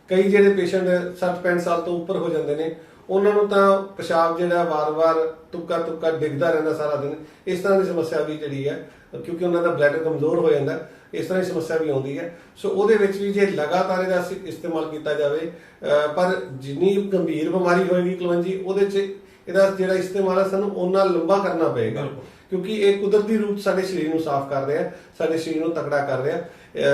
ਕਈ ਜਿਹੜੇ ਪੇਸ਼ੈਂਟ 60 65 ਸਾਲ ਤੋਂ ਉੱਪਰ ਹੋ ਜਾਂਦੇ ਨੇ, ਉਹਨਾਂ ਨੂੰ ਤਾਂ ਪਿਸ਼ਾਬ ਜਿਹੜਾ ਵਾਰ-ਵਾਰ ਤੁੱਕਾ ਤੁੱਕਾ ਡਿੱਗਦਾ ਰਹਿੰਦਾ ਸਾਰਾ ਦਿਨ, ਇਸ ਤਰ੍ਹਾਂ ਦੀ ਸਮੱਸਿਆ ਵੀ ਜਿਹੜੀ ਹੈ, ਕਿਉਂਕਿ ਉਹਨਾਂ ਦਾ ਬਲੱਡ ਕਮਜ਼ੋਰ ਹੋ ਜਾਂਦਾ, ਇਸ ਤਰ੍ਹਾਂ ਦੀ ਸਮੱਸਿਆ ਵੀ ਆਉਂਦੀ ਹੈ। ਸੋ ਉਹਦੇ ਵਿੱਚ ਵੀ ਜੇ ਲਗਾਤਾਰ ਇਹਦਾ ਇਸਤੇਮਾਲ ਕੀਤਾ ਜਾਵੇ ਪਰ ਜਿੰਨੀ ਗੰਭੀਰ ਬਿਮਾਰੀ ਹੋਏਗੀ ਕਲਵੰਜੀ ਉਹਦੇ 'ਚ ਇਹਦਾ ਜਿਹੜਾ ਇਸਤੇਮਾਲ ਹੈ, ਸਾਨੂੰ ਉਹਨਾਂ ਲੰਬਾ ਕਰਨਾ ਪਏਗਾ। ਕਿਉਂਕਿ ਇਹ ਕੁਦਰਤੀ ਰੂਪ ਸਾਡੇ ਸਰੀਰ ਨੂੰ ਸਾਫ਼ ਕਰ ਰਿਹਾ, ਸਾਡੇ ਸਰੀਰ ਨੂੰ ਤਕੜਾ ਕਰ ਰਿਹਾ।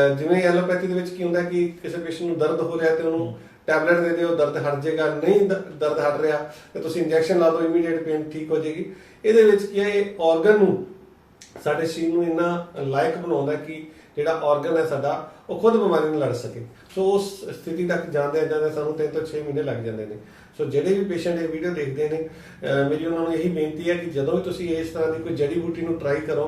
ਜਿਵੇਂ ਐਲੋਪੈਥੀ ਦੇ ਵਿੱਚ ਕੀ ਹੁੰਦਾ ਕਿ ਕਿਸੇ ਪੇਸ਼ੈਂਟ ਨੂੰ ਦਰਦ ਹੋ ਰਿਹਾ ਤੇ ਉਹਨੂੰ ਟੈਬਲੇਟ ਦੇ ਦਿਓ, ਦਰਦ ਹਟ ਜਾਏਗਾ, ਨਹੀਂ ਦ- ਦਰਦ ਹਟ ਰਿਹਾ, ਤੇ ਤੁਸੀਂ ਇੰਜੈਕਸ਼ਨ ਲਾ ਦਿਓ ਇਮੀਡੀਏਟ ਪੇਨ ਠੀਕ ਹੋ ਜਾਏਗੀ। ਇਹਦੇ ਵਿੱਚ ਕੀ ਹੈ, ਇਹ ਆਰਗਨ ਨੂੰ ਸਾਡੇ ਸਰੀਰ ਨੂੰ ਇੰਨਾ ਲਾਇਕ ਬਣਾਉਂਦਾ ਕਿ ਜਿਹੜਾ ਆਰਗਨ ਹੈ ਸਾਡਾ, ਉਹ ਖੁਦ ਬਿਮਾਰੀ ਨਾਲ ਲੜ ਸਕੇ। ਸੋ ਉਸ ਸਥਿਤੀ ਤੱਕ ਜਾਂਦੇ ਜਾਂਦੇ ਸਾਨੂੰ 3 ਤੋਂ 6 ਮਹੀਨੇ ਲੱਗ ਜਾਂਦੇ ਨੇ। ਸੋ ਜਿਹੜੇ ਵੀ ਪੇਸ਼ੈਂਟ ਇਹ ਵੀਡੀਓ ਦੇਖਦੇ ਨੇ ਮੇਰੀ ਉਹਨਾਂ ਨੂੰ ਇਹੀ ਬੇਨਤੀ ਹੈ ਕਿ ਜਦੋਂ ਵੀ ਤੁਸੀਂ ਇਸ ਤਰ੍ਹਾਂ ਦੀ ਕੋਈ ਜੜੀ ਬੂਟੀ ਨੂੰ ਟਰਾਈ ਕਰੋ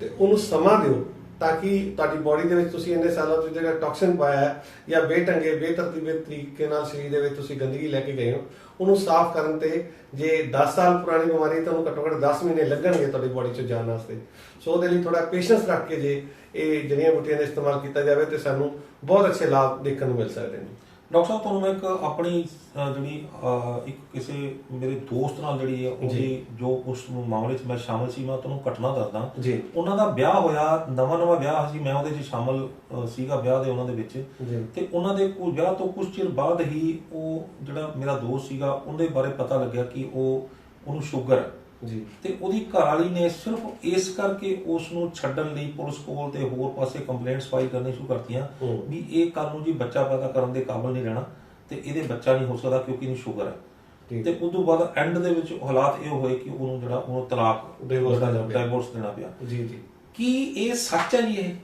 ਤੇ ਉਹਨੂੰ ਸਮਾਂ ਦਿਓ ਤਾਂ ਕਿ ਤੁਹਾਡੀ ਬਾਡੀ ਦੇ ਵਿੱਚ ਤੁਸੀਂ ਇੰਨੇ ਸਾਲਾਂ ਤੋਂ ਜਿਹੜਾ ਟੌਕਸਿਨ ਪਾਇਆ ਹੈ ਜਾਂ ਬੇਢੰਗੇ ਬੇਤਰਤੀਬੇ ਤਰੀਕੇ ਨਾਲ ਸਰੀਰ ਦੇ ਵਿੱਚ ਤੁਸੀਂ ਗੰਦਗੀ ਲੈ ਕੇ ਗਏ ਹੋ ਉਹਨੂੰ ਸਾਫ਼ ਕਰਨ ਤੇ ਜੇ 10 ਸਾਲ ਪੁਰਾਣੀ ਬਿਮਾਰੀ ਹੈ ਤਾਂ ਉਹਨੂੰ ਘੱਟੋ ਘੱਟ 10 ਮਹੀਨੇ ਲੱਗਣਗੇ ਤੁਹਾਡੀ ਬਾਡੀ 'ਚ ਜਾਣ ਵਾਸਤੇ। ਸੋ ਉਹਦੇ ਲਈ ਥੋੜਾ ਪੇਸ਼ੈਂਸ ਰੱਖ ਕੇ ਜੇ ਇਹ ਜੜੀਆਂ ਬੂਟੀਆਂ ਦਾ ਇਸਤੇਮਾਲ ਕੀਤਾ ਜਾਵੇ ਤੇ ਸਾਨੂੰ ਬਹੁਤ ਅੱਛੇ ਲਾਭ ਦੇਖਣ ਨੂੰ ਮਿਲ ਸਕਦੇ ਨੇ। ਡਾਕਟਰ ਸਾਹਿਬ ਤੁਹਾਨੂੰ ਮੈਂ ਇੱਕ ਆਪਣੀ ਅਹ, ਜਿਹੜੀ ਅਹ, ਇੱਕ ਕਿਸੇ ਮੇਰੇ ਦੋਸਤ ਨਾਲ ਜਿਹੜੀ ਹੈ ਉਹਦੀ ਜੋ ਉਸ ਮਾਮਲੇ 'ਚ ਮੈਂ ਸ਼ਾਮਲ ਸੀ ਮੈਂ ਤੁਹਾਨੂੰ ਘਟਨਾ ਦੱਸਦਾ। ਜੀ। ਉਹਨਾਂ ਦਾ ਵਿਆਹ ਹੋਇਆ ਨਵਾਂ ਨਵਾਂ ਵਿਆਹ ਸੀ ਮੈਂ ਉਹਦੇ 'ਚ ਸ਼ਾਮਲ ਅਹ, ਸੀਗਾ ਵਿਆਹ ਦੇ ਉਹਨਾਂ ਦੇ ਵਿੱਚ। ਜੀ। ਤੇ ਉਹਨਾਂ ਦੇ ਕੋਈ ਵਿਆਹ ਤੋਂ ਕੁਝ ਚਿਰ ਬਾਅਦ ਹੀ ਉਹ ਜਿਹੜਾ ਮੇਰਾ ਦੋਸਤ ਸੀਗਾ ਉਹਦੇ ਬਾਰੇ ਪਤਾ ਲੱਗਿਆ ਕਿ ਉਹ ਉਹਨੂੰ ਸ਼ੂਗਰ ਹੈ ਜੀ। ਤੇ ਉਹਦੀ ਘਰ ਵਾਲੀ ਨੇ ਸਿਰਫ ਇਸ ਕਰਕੇ ਉਸ ਨੂੰ ਛੱਡਣ ਲਈ ਪੁਲਿਸ ਕੋਲ ਤੇ ਹੋਰ ਪਾਸੇ ਕੰਪਲੇਂਟਸ ਫਾਈਲ ਕਰਨੀ ਸ਼ੁਰੂ ਕਰਤੀਆਂ। ਵੀ ਇਹ ਕੱਲ ਨੂੰ ਜੀ ਬੱਚਾ ਪੈਦਾ ਕਰਨ ਦੇ ਕਾਬਿਲ ਨਹੀਂ ਰਹਿਣਾ ਤੇ ਇਹਦੇ ਬੱਚਾ ਨਹੀਂ ਹੋ ਸਕਦਾ ਕਿਉਂਕਿ ਇਹਨੂੰ ਸ਼ੂਗਰ ਹੈ। ਤੇ ਉਸ ਤੋਂ ਬਾਅਦ ਐਂਡ ਦੇ ਵਿੱਚ ਹਾਲਾਤ ਇਹ ਹੋਏ ਕਿ ਉਹਨੂੰ ਜਿਹੜਾ ਉਹਨੂੰ ਤਲਾਕ Divorce ਦੇਣਾ ਪਿਆ। ਡਾਈਵੋਰਸ ਦੇਣਾ ਪਿਆ। ਜੀ ਜੀ। ਕੀ ਇਹ ਸੱਚ ਹੈ ਜੀ ਇਹ?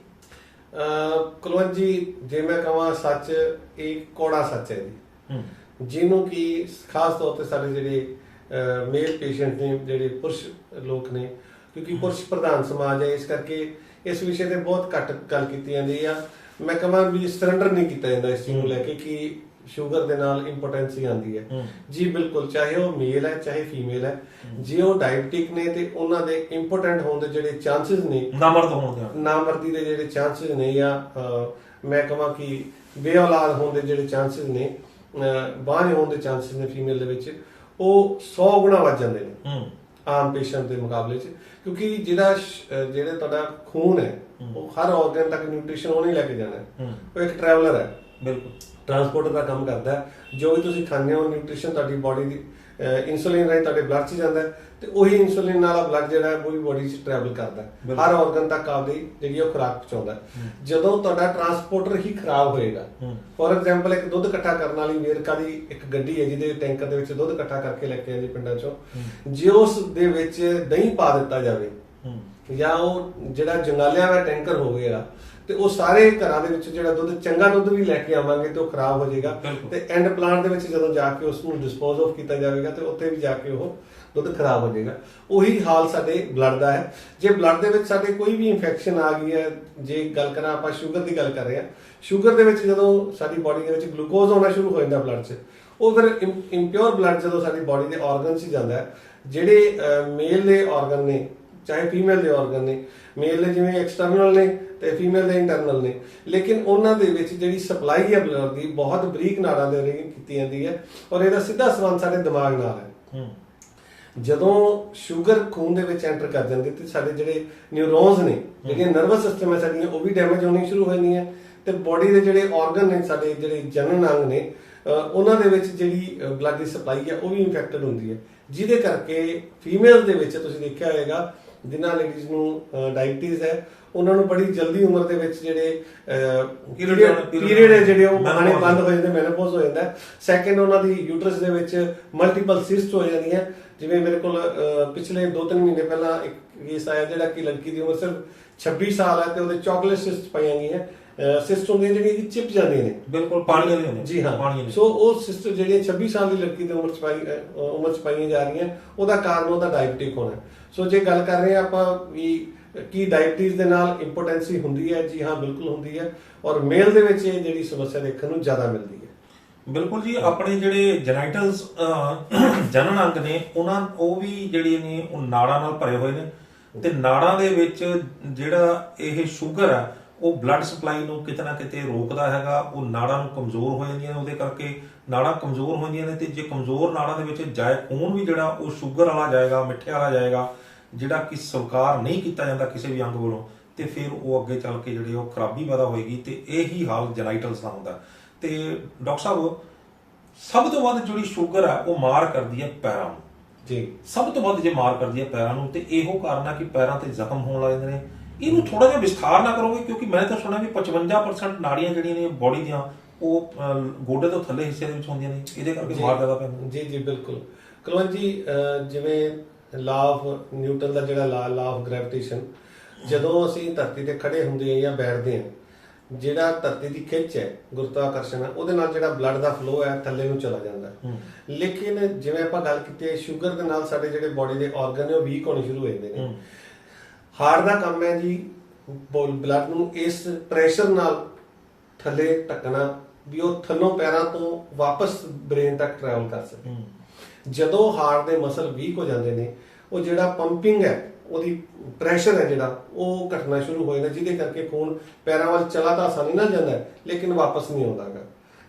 ਕੁਲਵੰਤ ਜੀ ਜੇ ਮੈਂ ਕਹਾਂ ਸੱਚ ਇਹ ਕੋੜਾ ਸੱਚ ਹੈ ਜੀ। ਜਿਹਨੂੰ ਕਿ ਖਾਸ ਤੌਰ ਤੇ ਸਾਡੇ ਜਿਹੜੇ ਮੇਲ ਪੇਸ਼ੈਂਟ ਨੇ ਜਿਹੜੇ ਪੁਰਸ਼ ਲੋਕ ਨੇ ਕਿਉਂਕਿ ਪੁਰਸ਼ ਪ੍ਰਧਾਨ ਸਮਾਜ ਹੈ ਇਸ ਕਰਕੇ ਇਸ ਵਿਸ਼ੇ ਤੇ ਬਹੁਤ ਘੱਟ ਗੱਲ ਕੀਤੀ ਜਾਂਦੀ ਆ ਮੈਂ ਕਹਾਂ ਵੀ ਸਰੈਂਡਰ ਨਹੀਂ ਕੀਤਾ ਜਾਂਦਾ ਇਸ ਚੀਜ਼ ਨੂੰ ਲੈ ਕੇ ਕਿ ਸ਼ੂਗਰ ਦੇ ਨਾਲ ਇੰਪੋਟੈਂਸੀ ਆਉਂਦੀ ਹੈ। ਜੀ ਬਿਲਕੁਲ ਚਾਹੇ ਉਹ ਮੇਲ ਹੈ ਚਾਹੇ ਫੀਮੇਲ ਹੈ। ਜੇ ਉਹ ਡਾਇਬਟਿਕ ਨੇ ਤੇ ਉਹਨਾਂ ਦੇ ਇੰਪੋਟੈਂਟ ਹੋਣ ਦੇ ਜਿਹੜੇ ਚਾਂਸਸ ਨੇ ਨਾਮਰਦ ਹੋਣ ਦੇ। ਨਾਮਰਦੀ ਦੇ ਜਿਹੜੇ ਚਾਂਸਸ ਨੇ ਜਾਂ ਮੈਂ ਕਹਾਂ ਕਿ ਬੇਔਲਾਦ ਹੋਣ ਦੇ ਜਿਹੜੇ ਚਾਂਸਸ ਨੇ ਬਾਹਰ ਹੋਣ ਦੇ ਚਾਂਸਸ ਨੇ ਫੀਮੇਲ ਦੇ ਵਿੱਚ ਉਹ 100 ਗੁਣਾ ਵੱਧ ਜਾਂਦੇ ਨੇ ਹੂੰ। ਆਮ ਪੇਸ਼ੈਂਟ ਦੇ ਮੁਕਾਬਲੇ 'ਚ ਕਿਉਂਕਿ ਜਿਹੜਾ ਜਿਹੜੇ ਤੁਹਾਡਾ ਖੂਨ ਹੈ ਉਹ ਹਰ ਆਰਗਨ ਤੱਕ ਨਿਊਟ੍ਰੀਸ਼ਨ ਉਹ ਨਹੀਂ ਲੈ ਕੇ ਜਾਣਾ ਉਹ ਇੱਕ ਟਰੈਵਲਰ ਹੈ। ਬਿਲਕੁਲ। ਟਰਾਂਸਪੋਰਟਰ ਦਾ ਕੰਮ ਕਰਦਾ ਜੋ ਵੀ ਤੁਸੀਂ ਖਾਂਦੇ ਹੋ ਨਿਊਟ੍ਰੀਸ਼ਨ ਤੁਹਾਡੀ ਬਾਡੀ ਦੀ ਇਨਸੂਲਿਨ ਰਾਹੀਂ ਤੁਹਾਡੇ ਬਲੱਡ 'ਚ ਜਾਂਦਾ ਹੈ ਤੇ ਉਹੀ ਇਨਸੂਲਿਨ ਵਾਲਾ ਬਲੱਡ ਜਿਹੜਾ ਹੈ ਉਹ ਵੀ ਬਾਡੀ 'ਚ ਟਰੈਵਲ ਕਰਦਾ ਹੈ। ਹਰ ਆਰਗਨ ਤੱਕ ਆਪਦੀ ਜਿਹੜੀ ਉਹ ਖੁਰਾਕ ਪਹੁੰਚਾਉਂਦਾ ਹੈ। ਜਦੋਂ ਤੁਹਾਡਾ ਟਰਾਂਸਪੋਰਟਰ ਹੀ ਖਰਾਬ ਹੋਏਗਾ ਹੂੰ। ਫੋਰ ਐਗਜ਼ਾਮਪਲ ਇੱਕ ਦੁੱਧ ਇਕੱਠਾ ਕਰਨ ਵਾਲੀ ਵੇਰਕਾ ਦੀ ਇੱਕ ਗੱਡੀ ਹੈ ਜਿਹਦੇ ਟੈਂਕਰ ਦੇ ਵਿੱਚ ਦੁੱਧ ਇਕੱਠਾ ਕਰਕੇ ਲੈ ਕੇ ਆਉਂਦੀ ਪਿੰਡਾਂ 'ਚੋਂ। ਜੇ ਉਸ ਦੇ ਵਿੱਚ ਦਹੀਂ ਪਾ ਦਿੱਤਾ ਜਾਵੇ ਹੂੰ। ਜਾਂ ਉਹ ਜਿਹੜਾ ਜੰਗਾਲਿਆ ਹੋਇਆ ਟੈਂਕਰ ਹੋਵੇਗਾ ਤੇ ਉਹ ਸਾਰੇ ਘਰਾਂ ਦੇ ਵਿੱਚ ਜਿਹੜਾ ਦੁੱਧ ਚੰਗਾ ਦੁੱਧ ਵੀ ਲੈ ਕੇ ਆਵਾਂਗੇ ਤੇ ਉਹ ਖਰਾਬ ਹੋ ਜਾਏਗਾ। ਤੇ ਐਂਡ ਪਲਾਂਟ ਦੇ ਵਿੱਚ ਜਦੋਂ ਜਾ ਕੇ ਉਸ ਨੂੰ ਡਿਸਪੋਜ਼ ਆਫ ਕੀਤਾ ਜਾਵੇਗਾ ਤੇ ਉੱਥੇ ਵੀ ਜਾ ਕੇ ਉਹ ਦੁੱਧ ਖਰਾਬ ਹੋ ਜਾਏਗਾ। ਉਹੀ ਹਾਲ ਸਾਡੇ ਬਲੱਡ ਦਾ ਹੈ। ਜੇ ਬਲੱਡ ਦੇ ਵਿੱਚ ਸਾਡੇ ਕੋਈ ਵੀ ਇਨਫੈਕਸ਼ਨ ਆ ਗਈ ਹੈ ਜੇ ਗੱਲ ਕਰਾਂ ਆਪਾਂ ਸ਼ੂਗਰ ਦੀ ਗੱਲ ਕਰ ਰਹੇ ਹਾਂ ਸ਼ੂਗਰ ਦੇ ਵਿੱਚ ਜਦੋਂ ਸਾਡੀ ਬਾਡੀ ਦੇ ਵਿੱਚ ਗਲੂਕੋਜ਼ ਆਉਣਾ ਸ਼ੁਰੂ ਹੋ ਜਾਂਦਾ ਬਲੱਡ 'ਚ ਉਹ ਫਿਰ ਇੰਪਿਓਰ ਬਲੱਡ ਜਦੋਂ ਸਾਡੀ ਬਾਡੀ ਦੇ ਆਰਗਨਸ 'ਚ ਜਾਂਦਾ ਹੈ। ਜਿਹੜੇ ਮੇਲ ਦੇ ਆਰਗਨ ਨੇ ਚਾਹੇ ਫੀਮੇਲ ਦੇ ਆਰਗਨ ਨੇ ਮੇਲ ਦੇ ਜਿਵੇਂ ਐਕਸਟਰਨਲ ਨੇ ਤੇ ਫੀਮੇਲ ਦੇ ਇੰਟਰਨਲ ਨੇ। ਲੇਕਿਨ ਉਹਨਾਂ ਦੇ ਵਿੱਚ ਜਿਹੜੀ ਸਪਲਾਈ ਹੈ ਬਲੱਡ ਦੀ ਬਹੁਤ ਬਰੀਕ ਨਾੜਾਂ ਦੇ ਰਾਹੀਂ ਕੀਤੀ ਜਾਂਦੀ ਹੈ ਔਰ ਇਹਦਾ ਸਿੱਧਾ ਸੰਬੰਧ ਸਾਡੇ ਦਿਮਾਗ ਨਾਲ ਹੈ। ਜਦੋਂ ਸ਼ੂਗਰ ਖੂਨ ਦੇ ਵਿੱਚ ਐਂਟਰ ਕਰ ਜਾਂਦੀ ਤੇ ਸਾਡੇ ਜਿਹੜੇ ਨਿਊਰੋਨਸ ਨੇ ਜਿਹੜੀਆਂ ਨਰਵਸ ਸਿਸਟਮ ਹੈ ਸਾਡੀਆਂ ਉਹ ਵੀ ਡੈਮੇਜ ਹੋਣੀ ਸ਼ੁਰੂ ਹੋ ਜਾਂਦੀਆਂ। ਤੇ ਬਾਡੀ ਦੇ ਜਿਹੜੇ ਆਰਗਨ ਨੇ ਸਾਡੇ ਜਿਹੜੇ ਜਨਨ ਅੰਗ ਨੇ ਉਹਨਾਂ ਦੇ ਵਿੱਚ ਜਿਹੜੀ ਬਲੱਡ ਦੀ ਸਪਲਾਈ ਹੈ ਉਹ ਵੀ ਇੰਫੈਕਟਡ ਹੁੰਦੀ ਹੈ। ਜਿਹਦੇ ਕਰਕੇ ਫੀਮੇਲ ਦੇ ਵਿੱਚ ਤੁਸੀਂ ਦੇਖਿਆ ਹੋਵੇਗਾ ਜਿਨ੍ਹਾਂ ਲੇਡੀਜ਼ ਨੂੰ ਡਾਇਬੀਟੀਜ਼ ਹੈ ਉਹਨਾਂ ਨੂੰ ਬੜੀ ਜਲਦੀ ਉਮਰ ਦੇ ਵਿੱਚ ਜਿਹੜੇ ਪੀਰੀਅਡ ਹੈ ਜਿਹੜੇ ਉਹ ਆਣੇ ਬੰਦ ਹੋ ਜਾਂਦੇ। ਮੈਨੋਪੌਜ਼ ਹੋ ਜਾਂਦਾ। ਸੈਕੰਡ ਉਹਨਾਂ ਦੀ ਯੂਟਰਸ ਦੇ ਵਿੱਚ ਮਲਟੀਪਲ ਸਿਸਟ ਹੋ ਜਾਂਦੀਆਂ। ਜਿਵੇਂ ਮੇਰੇ ਕੋਲ ਪਿਛਲੇ 2-3 ਮਹੀਨੇ ਪਹਿਲਾਂ ਇੱਕ ਕੇਸ ਆਇਆ ਜਿਹੜਾ ਕਿ ਲੜਕੀ ਦੀ ਉਮਰ ਸਿਰਫ 26 ਸਾਲ ਹੈ ਤੇ ਉਹਦੇ ਚਾਕਲੇਟ ਸਿਸਟ ਪਾਈਆਂ ਗਈਆਂ। ਸਿਸਟ ਹੁੰਦੀਆਂ ਜਿਹੜੀਆਂ ਕਿ ਚਿਪ ਜਾਂਦੀਆਂ ਨੇ। ਬਿਲਕੁਲ ਪਾਣੀ ਵਾਲੇ ਹੁੰਦੇ ਜੀ ਹਾਂ। ਪਾਣੀ ਸੋ ਉਹ ਸਿਸਟਰ ਜਿਹੜੀਆਂ 26 ਸਾਲ ਦੀ ਲੜਕੀ ਦੀ ਉਮਰ ਚ ਪਾਈ ਉਮਰ ਚ ਪਾਈਆਂ ਜਾ ਰਹੀਆਂ। ਉਹਦਾ ਕਾਰਨ ਉਹਦਾ ਡਾਇਬੀਟਿਕ ਹੋਣਾ। ਸੋ ਜੇ ਗੱਲ ਕਰ ਰਹੇ ਹਾਂ ਆਪਾਂ ਵੀ ਕੀ ਡਾਇਬਟੀਜ਼ ਦੇ ਨਾਲ ਇੰਪੋਟੈਂਸੀ ਹੁੰਦੀ ਹੈ, ਜੀ ਹਾਂ, ਬਿਲਕੁਲ ਹੁੰਦੀ ਹੈ ਔਰ ਮੇਲ ਦੇ ਵਿੱਚ ਇਹ ਜਿਹੜੀ ਸਮੱਸਿਆ ਦੇਖਣ ਨੂੰ ਜ਼ਿਆਦਾ ਮਿਲਦੀ ਹੈ। ਬਿਲਕੁਲ ਜੀ, ਆਪਣੇ ਜਿਹੜੇ ਜੈਨਾਈਟਲਸ ਜਨਨ ਅੰਗ ਨੇ, ਉਹਨਾਂ, ਉਹ ਵੀ ਜਿਹੜੇ ਨੇ, ਉਹ ਨਾੜਾਂ ਨਾਲ ਭਰੇ ਹੋਏ ਨੇ ਤੇ ਨਾੜਾਂ ਦੇ ਵਿੱਚ ਜਿਹੜਾ ਇਹ ਸ਼ੂਗਰ ਆ, ਉਹ ਬਲੱਡ ਸਪਲਾਈ ਨੂੰ ਕਿਤੇ ਨਾ ਕਿਤੇ ਰੋਕਦਾ ਹੈਗਾ, ਉਹ ਨਾੜਾਂ ਨੂੰ ਕਮਜ਼ੋਰ ਹੋ ਜਾਂਦੀਆਂ ਨੇ ਉਹਦੇ ਕਰਕੇ। ਨਾੜਾਂ ਕਮਜ਼ੋਰ ਹੋ ਜਾਂਦੀਆਂ ਨੇ ਤੇ ਜੇ ਕਮਜ਼ੋਰ ਨਾੜਾਂ ਦੇ ਵਿੱਚ ਜਾਏ, ਖੂਨ ਵੀ ਜਿਹੜਾ ਉਹ ਸ਼ੂਗਰ ਵਾਲਾ ਜਾਏਗਾ, ਮਿੱਠੇ ਵਾਲਾ ਜਾਏਗਾ ਜਿਹੜਾ ਕਿ ਸਵੀਕਾਰ ਨਹੀਂ ਕੀਤਾ ਜਾਂਦਾ ਕਿਸੇ ਵੀ ਅੰਗ ਵੱਲੋਂ ਤੇ ਫਿਰ ਉਹ ਅੱਗੇ ਚੱਲ ਕੇ ਜਿਹੜੇ ਉਹ ਖਰਾਬੀ ਪੈਦਾ ਹੋਏਗੀ ਤੇ ਇਹੀ ਹਾਲ ਜੈਨਾਈਟਲਸ ਦਾ ਹੁੰਦਾ। ਤੇ ਡਾਕਟਰ ਸਾਹਿਬ ਸਭ ਤੋਂ ਵੱਧ ਜਿਹੜੀ ਸ਼ੂਗਰ ਆ ਉਹ ਮਾਰ ਕਰਦੀ ਹੈ ਪੈਰਾਂ ਨੂੰ। ਜੀ। ਸਭ ਤੋਂ ਵੱਧ ਜੇ ਮਾਰ ਕਰਦੀ ਹੈ ਪੈਰਾਂ ਨੂੰ ਤੇ ਇਹੋ ਕਾਰਨ ਆ ਕਿ ਪੈਰਾਂ ਤੇ ਜ਼ਖਮ ਹੋਣ ਲੱਗ ਜਾਂਦੇ ਨੇ। ਇਹਨੂੰ ਥੋੜਾ ਜਿਹਾ ਵਿਸਥਾਰ ਨਾ ਕਰੋਗੇ ਕਿਉਂਕਿ ਮੈਂ ਤਾਂ ਸੁਣਿਆ ਵੀ 55% ਨਾੜੀਆਂ ਜਿਹੜੀਆਂ ਨੇ ਬਾਡੀ ਦੀਆਂ ਉਹ ਗੋਡੇ ਤੋਂ ਥੱਲੇ ਹਿੱਸੇ ਦੇ ਵਿੱਚ ਹੁੰਦੀਆਂ ਨੇ। ਇਹਦੇ ਕਰਕੇ। ਮਾਰ ਜ਼ਿਆਦਾ ਪੈਂਦਾ ਜੀ ਜੀ ਬਿਲਕੁਲ। ਕੁਲਵੰਤ ਜੀ ਜਿਵੇਂ ਲਾ ਆਫ ਨਿਊਟਨ ਦਾ ਜਿਹੜਾ ਲਾ ਲਾ ਆਫ ਗ੍ਰੈਵਿਟੇਸ਼ਨ ਜਦੋਂ ਅਸੀਂ ਧਰਤੀ ਤੇ ਖੜੇ ਹੁੰਦੇ ਹਾਂ ਜਾਂ ਬੈਠਦੇ ਹਾਂ ਜਿਹੜਾ ਧਰਤੀ ਦੀ ਖਿੱਚ ਹੈ ਗੁਰਤਾਕਰਸ਼ਣ ਹੈ ਉਹਦੇ ਨਾਲ ਜਿਹੜਾ ਬਲੱਡ ਦਾ ਫਲੋ ਹੈ ਥੱਲੇ ਨੂੰ ਚਲਾ ਜਾਂਦਾ ਹੈ। ਲੇਕਿਨ ਜਿਵੇਂ ਆਪਾਂ ਗੱਲ ਕੀਤੀ ਹੈ ਸ਼ੂਗਰ ਦੇ ਨਾਲ ਸਾਡੇ ਜਿਹੜੇ ਬਾਡੀ ਦੇ ਆਰਗਨ ਨੇ ਉਹ ਵੀਕ ਹੋਣੇ ਸ਼ੁਰੂ ਹੋ ਜਾਂਦੇ ਨੇ। ਹਾਰਟ ਦਾ ਕੰਮ ਹੈ ਜੀ ਬਲੱਡ ਨੂੰ ਇਸ ਪ੍ਰੈਸ਼ਰ ਨਾਲ ਥੱਲੇ ਟੱਕਣਾ ਵੀ ਉਹ ਥੱਲੋਂ ਪੈਰਾਂ ਤੋਂ ਵਾਪਸ ਬ੍ਰੇਨ ਤੱਕ ਟਰੈਵਲ ਕਰ ਸਕੇ। ਜਦੋਂ ਹਾਰਟ ਦੇ ਮਸਲ ਵੀਕ ਹੋ ਜਾਂਦੇ ਨੇ, ਉਹ ਜਿਹੜਾ ਪੰਪਿੰਗ ਹੈ, ਉਹਦੀ ਪ੍ਰੈਸ਼ਰ ਹੈ ਜਿਹੜਾ, ਉਹ ਘਟਣਾ ਸ਼ੁਰੂ ਹੋ ਜਾਂਦਾ, ਜਿਹਦੇ ਕਰਕੇ ਖੂਨ ਪੈਰਾਂ ਵੱਲ ਚਲਾ ਤਾਂ ਆਸਾਨੀ ਨਾਲ ਜਾਂਦਾ ਲੇਕਿਨ ਵਾਪਸ ਨਹੀਂ ਆਉਂਦਾਗਾ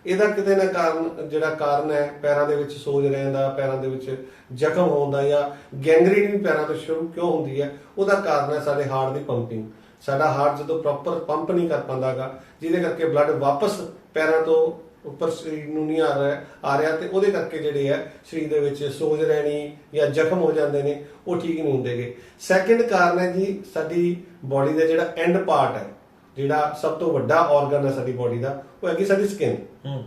ਇਹਦਾ ਕਿਤੇ ਨਾ ਕਾਰਨ, ਜਿਹੜਾ ਕਾਰਨ ਹੈ, ਪੈਰਾਂ ਦੇ ਵਿੱਚ ਸੋਜ ਰਹਿਣ ਦਾ ਪੈਰਾਂ ਦੇ ਵਿੱਚ ਜ਼ਖਮ ਹੋਣ ਦਾ ਜਾਂ ਗੈਂਗਰੀਨ ਵੀ ਪੈਰਾਂ ਤੋਂ ਸ਼ੁਰੂ ਕਿਉਂ ਹੁੰਦੀ ਹੈ, ਉਹਦਾ ਕਾਰਨ ਹੈ ਸਾਡੇ ਹਾਰਟ ਦੀ ਪੰਪਿੰਗ ਸਾਡਾ ਹਾਰਟ ਜਦੋਂ ਪ੍ਰੋਪਰ ਪੰਪ ਨਹੀਂ ਕਰ ਪਾਉਂਦਾਗਾ ਜਿਹਦੇ ਕਰਕੇ ਬਲੱਡ ਵਾਪਸ ਪੈਰਾਂ ਤੋਂ ਉੱਪਰ ਸਰੀਰ ਨੂੰ ਨਹੀਂ ਆ ਰਿਹਾ ਆ ਰਿਹਾ ਤੇ ਉਹਦੇ ਕਰਕੇ ਜਿਹੜੇ ਹੈ ਸਰੀਰ ਦੇ ਵਿੱਚ ਸੋਜ ਰਹਿਣੀ ਜਾਂ ਜ਼ਖਮ ਹੋ ਜਾਂਦੇ ਨੇ ਉਹ ਠੀਕ ਨਹੀਂ ਹੁੰਦੇਗੇ ਸੈਕੰਡ ਕਾਰਨ ਹੈ ਜੀ ਸਾਡੀ ਬਾਡੀ ਦਾ ਜਿਹੜਾ ਐਂਡ ਪਾਰਟ ਹੈ ਜਿਹੜਾ ਸਭ ਤੋਂ ਵੱਡਾ ਆਰਗਨ ਹੈ ਸਾਡੀ ਬਾਡੀ ਦਾ ਉਹ ਹੈਗੀ ਸਾਡੀ ਸਕਿਨ ਹੂੰ।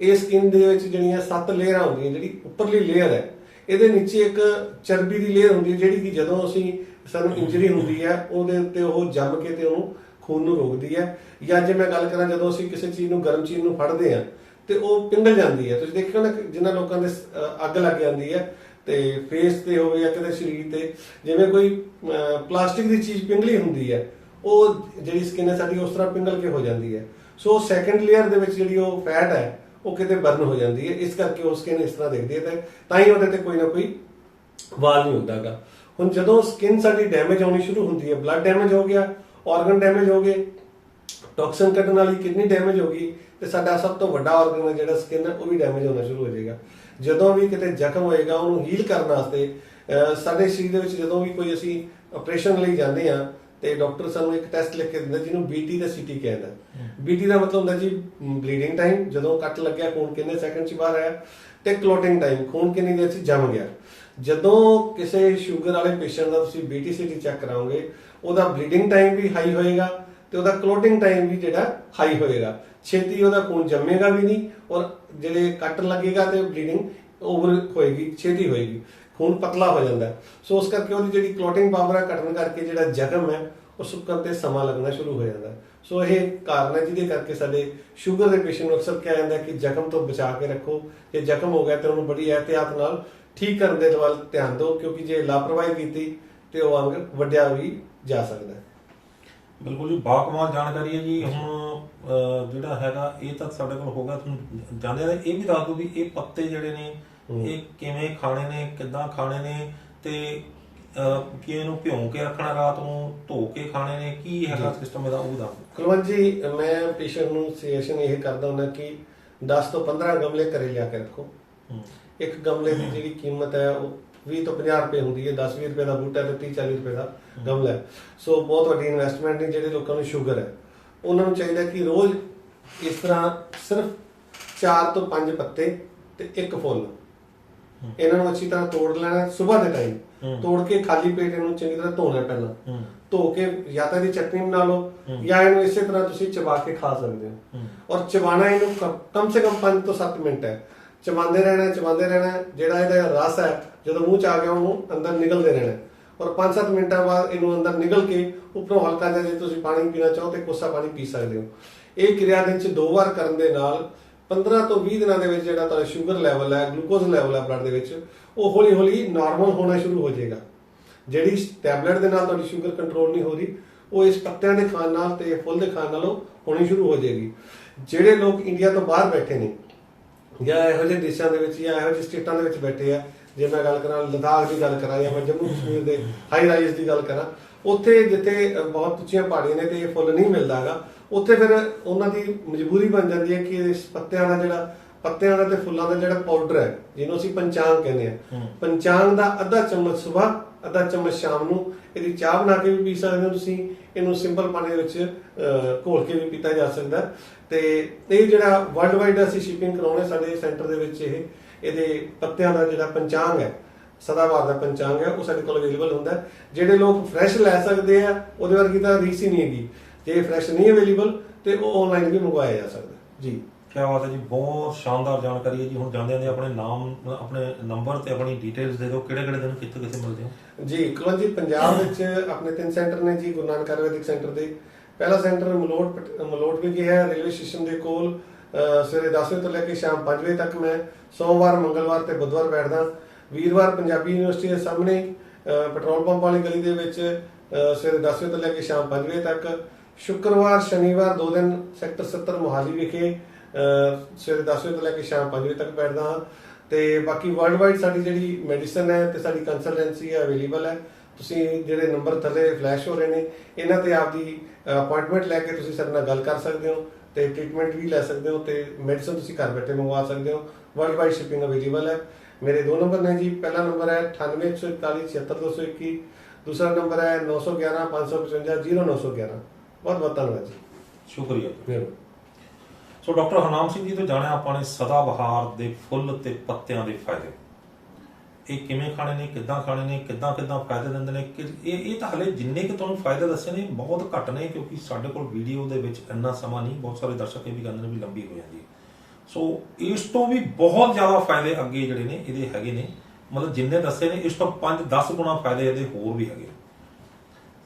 ਇਹ ਸਕਿਨ ਦੇ ਵਿੱਚ ਜਿਹੜੀਆਂ ਸੱਤ ਲੇਅਰਾਂ ਹੁੰਦੀਆਂ ਜਿਹੜੀ ਉੱਪਰਲੀ ਲੇਅਰ ਹੈ ਇਹਦੇ ਨੀਚੇ ਇੱਕ ਚਰਬੀ ਦੀ ਲੇਅਰ ਹੁੰਦੀ ਹੈ ਜਿਹੜੀ ਕਿ ਜਦੋਂ ਅਸੀਂ ਸਾਨੂੰ ਇੰਜਰੀ ਹੁੰਦੀ ਹੈ ਉਹਦੇ ਉੱਤੇ ਉਹ ਜੰਮ ਕੇ ਤੇ ਉਹਨੂੰ ਖੂਨ ਨੂੰ ਰੋਕਦੀ ਹੈ। ਜਾਂ ਜੇ ਮੈਂ ਗੱਲ ਕਰਾਂ, ਜਦੋਂ ਅਸੀਂ ਕਿਸੇ ਚੀਜ਼ ਨੂੰ ਗਰਮ ਚੀਜ਼ ਨੂੰ ਫੜਦੇ ਹਾਂ, ਤੇ ਉਹ ਪਿੰਗਲ ਜਾਂਦੀ ਹੈ। ਤੁਸੀਂ ਦੇਖਿਓ ਨਾ ਕਿ ਜਿਨ੍ਹਾਂ ਲੋਕਾਂ ਦੇ ਅੱਗ ਲੱਗ ਜਾਂਦੀ ਹੈ, ਤੇ ਫੇਸ ਤੇ ਹੋਵੇ ਜਾਂ ਕਿਤੇ ਸਰੀਰ ਤੇ, ਜਿਵੇਂ ਕੋਈ ਪਲਾਸਟਿਕ ਦੀ ਚੀਜ਼ ਪਿੰਗਲੀ ਹੁੰਦੀ ਹੈ, ਉਹ ਜਿਹੜੀ ਸਕਿਨ ਹੈ ਸਾਡੀ ਉਸ ਤਰ੍ਹਾਂ ਪਿੰਗਲ ਕੇ ਹੋ ਜਾਂਦੀ ਹੈ। ਸੋ ਸੈਕੰਡ ਲੇਅਰ ਦੇ ਵਿੱਚ ਜਿਹੜੀ ਉਹ ਫੈਟ ਹੈ, ਉਹ ਕਿਤੇ ਬਰਨ ਹੋ ਜਾਂਦੀ ਹੈ। ਇਸ ਕਰਕੇ ਉਹ ਸਕਿਨ ਇਸ ਤਰ੍ਹਾਂ ਦਿਖਦੀ ਹੈ ਤੇ ਤਾਂ ਹੀ ਉਹਦੇ ਤੇ ਕੋਈ ਨਾ ਕੋਈ ਵਾਲ ਨਹੀਂ ਹੁੰਦਾਗਾ। ਹੁਣ ਜਦੋਂ ਸਕਿਨ ਸਾਡੀ ਡੈਮੇਜ ਆਉਣੀ ਸ਼ੁਰੂ ਹੁੰਦੀ ਹੈ ਬਲੱਡ ਡੈਮੇਜ ਹੋ ਗਿਆ ਆਰਗਨ ਡੈਮੇਜ ਹੋ ਗਏ। ਟੌਕਸਿਨ ਕੱਢਣ ਵਾਲੀ ਕਿਡਨੀ ਡੈਮੇਜ ਹੋ ਗਈ ਤੇ ਸਾਡਾ ਸਭ ਤੋਂ ਵੱਡਾ ਆਰਗਨ ਹੈ ਜਿਹੜਾ ਸਕਿਨ ਹੈ ਉਹ ਵੀ ਡੈਮੇਜ ਹੋਣਾ ਸ਼ੁਰੂ ਹੋ ਜਾਏਗਾ। ਜਦੋਂ ਵੀ ਕਿਤੇ ਜ਼ਖਮ ਹੋਏਗਾ ਉਹਨੂੰ ਹੀਲ ਕਰਨ ਵਾਸਤੇ ਸਾਡੇ ਸਰੀਰ ਦੇ ਵਿੱਚ ਜਦੋਂ ਵੀ ਕੋਈ ਅਸੀਂ ਆਪਰੇਸ਼ਨ ਲਈ ਜਾਂਦੇ ਆ ਤੇ ਡਾਕਟਰ ਸਾਨੂੰ ਇੱਕ ਟੈਸਟ ਲਿਖ ਕੇ ਦਿੰਦਾ ਜਿਹਨੂੰ ਬੀਟੀ ਤੇ ਸੀਟੀ ਕਹਿੰਦਾ। ਬੀਟੀ ਦਾ ਮਤਲਬ ਹੁੰਦਾ ਜੀ ਬਲੀਡਿੰਗ ਟਾਈਮ ਜਦੋਂ ਕੱਟ ਲੱਗਿਆ ਖੂਨ ਕਿੰਨੇ ਸੈਕਿੰਡ ਚ ਬਾਹਰ ਆਇਆ ਤੇ ਕਲੋਟਿੰਗ ਟਾਈਮ ਖੂਨ ਕਿੰਨੀ ਦੇਰ ਚ ਜੰਮ ਗਿਆ। ਜਦੋਂ ਕਿਸੇ ਸ਼ੂਗਰ ਵਾਲੇ ਪੇਸ਼ੈਂਟ ਦਾ ਤੁਸੀਂ ਬੀਟੀ ਸੀਟੀ ਚੈੱਕ ਕਰਾਓਗੇ ਉਹਦਾ ਬਲੀਡਿੰਗ ਟਾਈਮ ਵੀ ਹਾਈ ਹੋਏਗਾ ਤੇ ਉਹਦਾ ਕਲੋਟਿੰਗ ਟਾਈਮ ਵੀ ਜਿਹੜਾ ਹਾਈ ਹੋਏਗਾ। ਛੇਤੀ ਉਹਦਾ ਖੂਨ ਜੰਮੇਗਾ ਵੀ ਨਹੀਂ ਔਰ ਜਿਹੜੇ ਕੱਟ ਲੱਗੇਗਾ ਤੇ ਬਲੀਡਿੰਗ ਓਵਰ ਹੋਏਗੀ, ਛੇਤੀ ਹੋਏਗੀ। ਖੂਨ ਪਤਲਾ ਹੋ ਜਾਂਦਾ। ਸੋ ਉਸ ਕਰਕੇ ਉਹਦੀ ਜਿਹੜੀ ਕਲੋਟਿੰਗ ਪਾਵਰ ਹੈ ਘਟਣ ਕਰਕੇ ਜਿਹੜਾ ਜ਼ਖਮ ਹੈ, ਉਹ ਸੁੱਕਣ ਤੇ ਸਮਾਂ ਲੱਗਣਾ ਸ਼ੁਰੂ ਹੋ ਜਾਂਦਾ। ਸੋ ਇਹ ਕਾਰਨ ਹੈ ਜਿਹਦੇ ਕਰਕੇ ਸਾਡੇ ਸ਼ੂਗਰ ਦੇ ਪੇਸ਼ੈਂਟ ਨੂੰ ਅਕਸਰ ਕਿਹਾ ਜਾਂਦਾ ਕਿ ਜ਼ਖਮ ਤੋਂ ਬਚਾ ਕੇ ਰੱਖੋ। ਜੇ ਜ਼ਖਮ ਹੋ ਗਿਆ ਤਾਂ ਉਹਨੂੰ ਬੜੀ ਇਹਤਿਆਤ ਨਾਲ ਠੀਕ ਕਰਨ ਦੇ ਵੱਲ ਧਿਆਨ ਦਿਓ, ਕਿਉਂਕਿ ਜੇ ਲਾਪਰਵਾਹੀ ਕੀਤੀ ਤੇ ਉਹ ਅੰਗ ਵੱਡਿਆ ਵੀ ਜਾ ਸਕਦਾ ਹੈ। ਬਿਲਕੁਲ ਜੀ ਬਾਕਮਾਲ ਜਾਣਕਾਰੀ ਹੈ ਜੀ ਹੁਣ ਜਿਹੜਾ ਹੈਗਾ ਇਹ ਤਾਂ ਸਾਡੇ ਕੋਲ ਹੋਗਾ ਤੁਹਾਨੂੰ ਜਾਂਦੇ ਆ ਇਹ ਵੀ ਦੱਸ ਦਿਓ ਵੀ ਇਹ ਪੱਤੇ ਜਿਹੜੇ ਨੇ। ਇਹ ਕਿਵੇਂ ਖਾਣੇ ਨੇ ਕਿੱਦਾਂ ਖਾਣੇ ਨੇ ਤੇ ਕੀ ਇਹਨੂੰ ਭਿਉਂ ਕੇ ਰੱਖਣਾ ਰਾਤ ਨੂੰ ਧੋ ਕੇ ਖਾਣੇ ਨੇ ਕੀ ਹੈਗਾ ਸਿਸਟਮ ਇਹਦਾ ਉਹ ਦੱਸ ਕੁਲਵੰਤ ਜੀ ਮੈਂ ਪੇਸ਼ੈਂਟ ਨੂੰ ਸੁਜੈਸ਼ਨ ਇਹ ਕਰਦਾ ਹੁੰਦਾ ਕਿ 10 ਤੋਂ 15 ਗਮਲੇ ਘਰੇ ਲਿਆ ਕੇ ਰੱਖੋ। ਹੂੰ। ਇੱਕ ਗਮਲੇ ਦੀ ਜਿਹੜੀ ਕੀਮਤ ਹੈ ਉਹ 20 ਤੋਂ 50 ਰੁਪਏ ਹੁੰਦੀ ਹੈ 10 20 ਰੁਪਏ ਦਾ ਬੂਟਾ ਤੇ 30 40 ਰੁਪਏ ਦਾ ਗਮਲਾ ਹੈ। ਸੋ ਬਹੁਤ ਵੱਡੀ ਇਨਵੈਸਟਮੈਂਟ ਨਹੀਂ ਜਿਹੜੇ ਲੋਕਾਂ ਨੂੰ ਸ਼ੂਗਰ ਹੈ। ਉਹਨਾਂ ਨੂੰ ਚਾਹੀਦਾ ਕਿ ਰੋਜ਼ ਇਸ ਤਰ੍ਹਾਂ ਸਿਰਫ 4 ਤੋਂ 5 ਪੱਤੇ ਤੇ ਇੱਕ ਫੁੱਲ। ਇਹਨਾਂ ਨੂੰ ਅੱਛੀ ਤਰ੍ਹਾਂ ਤੋੜ ਲੈਣਾ ਸਵੇਰ ਦੇ ਟਾਈਮ। ਤੋੜ ਕੇ ਖਾਲੀ ਪੇਟ ਇਹਨੂੰ ਚੰਗੀ ਤਰ੍ਹਾਂ ਧੋਣਾ ਪੈਣਾ। ਧੋ ਕੇ ਜਾਂ ਤਾਂ ਇਹਦੀ ਚਟਨੀ ਬਣਾ ਲਓ ਜਾਂ ਇਹਨੂੰ ਇਸੇ ਤਰ੍ਹਾਂ ਤੁਸੀਂ ਚਬਾ ਕੇ ਖਾ ਸਕਦੇ ਹੋ। ਔਰ ਚਬਾਣਾ ਇਹਨੂੰ ਕਮ ਸੇ ਕਮ 5 ਤੋਂ 7 ਮਿੰਟ ਹੈ। ਚਬਾਉਂਦੇ ਰਹਿਣਾ ਚਬਾਉਂਦੇ ਰਹਿਣਾ, ਜਿਹੜਾ ਇਹਦਾ ਰਸ ਹੈ, ਜਦੋਂ ਮੂੰਹ ਚ ਆ ਗਿਆ ਉਹਨੂੰ ਅੰਦਰ ਨਿਕਲਦੇ ਰਹਿਣਾ। ਔਰ 5-7 ਮਿੰਟਾਂ ਬਾਅਦ ਇਹਨੂੰ ਅੰਦਰ ਨਿਕਲ ਕੇ ਉੱਪਰੋਂ ਹਲਕਾ ਜਿਹਾ ਜੇ ਤੁਸੀਂ ਪਾਣੀ ਪੀਣਾ ਚਾਹੋ ਤੇ ਕੋਸਾ ਪਾਣੀ ਪੀ ਸਕਦੇ ਹੋ। ਇਹ ਕਿਰਿਆ ਦਿਨ ਚ ਦੋ ਵਾਰ ਕਰਨ ਦੇ ਨਾਲ 15 ਤੋਂ 20 ਦਿਨਾਂ ਦੇ ਵਿੱਚ ਜਿਹੜਾ ਤੁਹਾਡਾ ਸ਼ੂਗਰ ਲੈਵਲ ਹੈ, ਗਲੂਕੋਜ਼ ਲੈਵਲ ਹੈ ਬਲੱਡ ਦੇ ਵਿੱਚ, ਉਹ ਹੌਲੀ ਹੌਲੀ ਨਾਰਮਲ ਹੋਣਾ ਸ਼ੁਰੂ ਹੋ ਜਾਏਗਾ। ਜਿਹੜੀ ਟੈਬਲੇਟ ਦੇ ਨਾਲ ਤੁਹਾਡੀ ਸ਼ੂਗਰ ਕੰਟਰੋਲ ਨਹੀਂ ਹੋ ਰਹੀ, ਉਹ ਇਸ ਪੱਤਿਆਂ ਦੇ ਖਾਣ ਨਾਲ ਤੇ ਫੁੱਲ ਦੇ ਖਾਣ ਨਾਲੋਂ ਹੋਣੀ ਸ਼ੁਰੂ ਹੋ ਜਾਏਗੀ। ਜਿਹੜੇ ਲੋਕ ਇੰਡੀਆ ਤੋਂ ਬਾਹਰ ਬੈਠੇ ਨੇ ਜਾਂ ਇਹੋ ਜਿਹੇ ਦੇਸ਼ਾਂ ਦੇ ਵਿੱਚ ਜਾਂ ਇਹੋ ਜਿਹੇ ਸਟੇਟਾਂ ਦੇ ਵਿੱਚ ਬੈਠੇ ਆ ਜੇ ਮੈਂ ਗੱਲ ਕਰਾਂ ਲਦਾਖ ਦੀ ਗੱਲ ਕਰਾਂ ਜਾਂ ਮੈਂ ਜੰਮੂ ਕਸ਼ਮੀਰ ਦੇ ਹਾਈ ਰਾਈਜ਼ ਦੀ ਗੱਲ ਕਰਾਂ ਉੱਥੇ ਜਿੱਥੇ ਬਹੁਤ ਉੱਚੀਆਂ ਪਹਾੜੀਆਂ ਨੇ ਤੇ ਇਹ ਫੁੱਲ ਨਹੀਂ ਮਿਲਦਾ ਹੈਗਾ ਉੱਥੇ ਫਿਰ ਉਹਨਾਂ ਦੀ ਮਜਬੂਰੀ ਬਣ ਜਾਂਦੀ ਹੈ ਕਿ ਇਸ ਪੱਤਿਆਂ ਦਾ ਜਿਹੜਾ ਪੱਤਿਆਂ ਦਾ ਤੇ ਫੁੱਲਾਂ ਦਾ ਜਿਹੜਾ ਪਾਊਡਰ ਹੈ ਜਿਹਨੂੰ ਅਸੀਂ ਪੰਚਾਂਗ ਕਹਿੰਦੇ ਆ। ਪੰਚਾਂਗ ਦਾ ਅੱਧਾ ਚਮਚ ਸਵੇਰ ਅੱਧਾ ਚਮਚ ਸ਼ਾਮ ਨੂੰ ਇਹਦੀ ਚਾਹ ਬਣਾ ਕੇ ਵੀ ਪੀ ਸਕਦੇ ਹੋ ਤੁਸੀਂ। ਇਹਨੂੰ ਸਿੰਪਲ ਪਾਣੀ ਵਿੱਚ ਘੋਲ ਕੇ ਵੀ ਪੀਤਾ ਜਾ ਸਕਦਾ। ਹੈ। ਤੇ ਇਹ ਜਿਹੜਾ ਵਰਲਡ ਵਾਈਡ ਅਸੀਂ ਸ਼ਿਪਿੰਗ ਕਰਾਉਣੇ ਸਾਡੇ ਸੈਂਟਰ ਦੇ ਵਿੱਚ ਇਹ, ਇਹਦੇ ਪੱਤਿਆਂ ਦਾ ਜਿਹੜਾ ਪੰਚਾਂਗ ਹੈ, ਸਦਾਬਹਾਰ ਦਾ ਪੰਚਾਂਗ ਹੈ, ਉਹ ਸਾਡੇ ਕੋਲ ਅਵੇਲੇਬਲ ਹੁੰਦਾ ਜਿਹੜੇ ਲੋਕ ਫਰੈਸ਼ ਲੈ ਸਕਦੇ ਆ, ਉਹਦੇ ਵਰਗੀ ਤਾਂ ਰੀਸ ਹੀ ਨਹੀਂ ਹੈਗੀ। ਜੇ ਫਰੈਸ਼ ਨਹੀਂ ਅਵੇਲੇਬਲ ਤੇ ਉਹ ਆਨਲਾਈਨ ਵੀ ਮੰਗਵਾਇਆ ਜਾ ਸਕਦਾ। ਜੀ। ਕੀ ਬਾਤ ਹੈ ਜੀ ਬਹੁਤ ਸ਼ਾਨਦਾਰ ਜਾਣਕਾਰੀ ਹੈ ਜੀ। ਹੁਣ ਜਾਂਦੇ ਜਾਂਦੇ ਆਪਣੇ ਨਾਮ ਆਪਣੇ ਨੰਬਰ ਤੇ ਆਪਣੀ ਡਿਟੇਲਸ ਦੇ ਦਿਓ। ਕਿਹੜੇ ਕਿਹੜੇ ਦਿਨ ਕਿੱਥੇ ਕਿੱਥੇ ਮਿਲਦੇ ਹੋ? ਜੀ ਕੁਲਵੰਤ ਜੀ ਪੰਜਾਬ ਵਿੱਚ ਆਪਣੇ ਤਿੰਨ ਸੈਂਟਰ ਨੇ ਜੀ ਗੁਰੂ ਨਾਨਕ ਆਯੁਰਵੈਦਿਕ ਸੈਂਟਰ ਦੇ। ਪਹਿਲਾ ਸੈਂਟਰ ਮਲੋਟ ਮਲੋਟ ਵਿਖੇ ਹੈ। ਰੇਲਵੇ ਸਟੇਸ਼ਨ ਦੇ ਕੋਲ ਸਵੇਰੇ 10 ਵਜੇ ਤੋਂ ਲੈ ਕੇ ਸ਼ਾਮ 5 ਵਜੇ ਤੱਕ ਮੈਂ ਸੋਮਵਾਰ ਮੰਗਲਵਾਰ ਤੇ ਬੁੱਧਵਾਰ ਬੈਠਦਾ। ਵੀਰਵਾਰ ਪੰਜਾਬੀ ਯੂਨੀਵਰਸਿਟੀ ਦੇ ਸਾਹਮਣੇ ਅਹ, ਪੈਟਰੋਲ ਪੰਪ ਵਾਲੀ ਗਲੀ ਦੇ ਵਿੱਚ ਸਵੇਰੇ 10 ਵਜੇ ਤੋਂ ਲੈ ਕੇ ਸ਼ਾਮ 5 ਵਜੇ ਤੱਕ। ਸ਼ੁੱਕਰਵਾਰ ਸ਼ਨੀਵਾਰ ਦੋ ਦਿਨ ਸੈਕਟਰ 70 ਮੋਹਾਲੀ ਵਿਖੇ। ਸਵੇਰੇ 10 ਵਜੇ ਤੋਂ ਲੈ ਕੇ ਸ਼ਾਮ 5 ਵਜੇ ਤੱਕ ਬੈਠਦਾ ਹਾਂ। ਤੇ ਬਾਕੀ ਵਰਲਡ ਵਾਈਡ ਸਾਡੀ ਜਿਹੜੀ ਮੈਡੀਸਨ ਹੈ ਤੇ ਸਾਡੀ ਕੰਸਲਟੈਂਸੀ ਹੈ ਅਵੇਲੇਬਲ ਹੈ। ਤੁਸੀਂ ਜਿਹੜੇ ਨੰਬਰ ਥੱਲੇ ਫਲੈਸ਼ ਹੋ ਰਹੇ ਨੇ ਇਹਨਾਂ ਤੇ ਆਪਦੀ ਅਪਾਇੰਟਮੈਂਟ ਲੈ ਕੇ ਤੁਸੀਂ ਸਾਡੇ ਨਾਲ ਗੱਲ ਕਰ ਸਕਦੇ ਹੋ ਤੇ ਟ੍ਰੀਟਮੈਂਟ ਵੀ ਲੈ ਸਕਦੇ ਹੋ ਤੇ ਮੈਡੀਸਨ ਤੁਸੀਂ ਘਰ ਬੈਠੇ ਮੰਗਵਾ ਸਕਦੇ ਹੋ। ਵਰਲਡ ਵਾਈਡ ਸ਼ਿਪਿੰਗ ਅਵੇਲੇਬਲ ਹੈ। ਮੇਰੇ ਦੋ ਨੰਬਰ ਨੇ ਜੀ ਪਹਿਲਾ ਨੰਬਰ ਹੈ 9814476221 ਦੂਸਰਾ ਨੰਬਰ ਹੈ 911 555 0911 ਬਹੁਤ ਬਹੁਤ ਧੰਨਵਾਦ ਜੀ। ਸ਼ੁਕਰੀਆ। ਸੋ ਡਾਕਟਰ ਹਰਨਾਮ ਸਿੰਘ ਜੀ ਤੋਂ ਜਾਣਿਆ ਆਪਾਂ ਨੇ ਸਦਾ ਬਹਾਰ ਦੇ ਫੁੱਲ ਤੇ ਪੱਤਿਆਂ ਦੇ ਫਾਇਦੇ। ਇਹ ਕਿਵੇਂ ਖਾਣੇ ਨੇ, ਕਿੱਦਾਂ ਖਾਣੇ ਨੇ, ਕਿੱਦਾਂ ਕਿੱਦਾਂ ਫਾਇਦੇ ਦਿੰਦੇ ਨੇ, ਕਿ ਇਹ ਇਹ ਤਾਂ ਹਲੇ ਜਿੰਨੇ ਕਿ ਤੁਹਾਨੂੰ ਫਾਇਦੇ ਦੱਸੇ ਨੇ, ਬਹੁਤ ਘੱਟ ਨੇ, ਕਿਉਂਕਿ ਸਾਡੇ ਕੋਲ ਵੀਡੀਓ ਦੇ ਵਿੱਚ ਇੰਨਾ ਸਮਾਂ ਨਹੀਂ, ਬਹੁਤ ਸਾਰੇ ਦਰਸ਼ਕ ਇਹ ਵੀ ਕਹਿੰਦੇ ਨੇ ਵੀ ਲੰਬੀ ਹੋ ਜਾਂਦੀ ਹੈ। ਸੋ ਇਸ ਤੋਂ ਵੀ ਬਹੁਤ ਜ਼ਿਆਦਾ ਫਾਇਦੇ ਅੱਗੇ ਜਿਹੜੇ ਨੇ, ਇਹਦੇ ਹੈਗੇ ਨੇ। ਮਤਲਬ ਜਿੰਨੇ ਦੱਸੇ ਨੇ, ਇਸ ਤੋਂ 5 10 ਗੁਣਾ ਫਾਇਦੇ ਇਹਦੇ ਹੋਰ ਵੀ ਹੈਗੇ।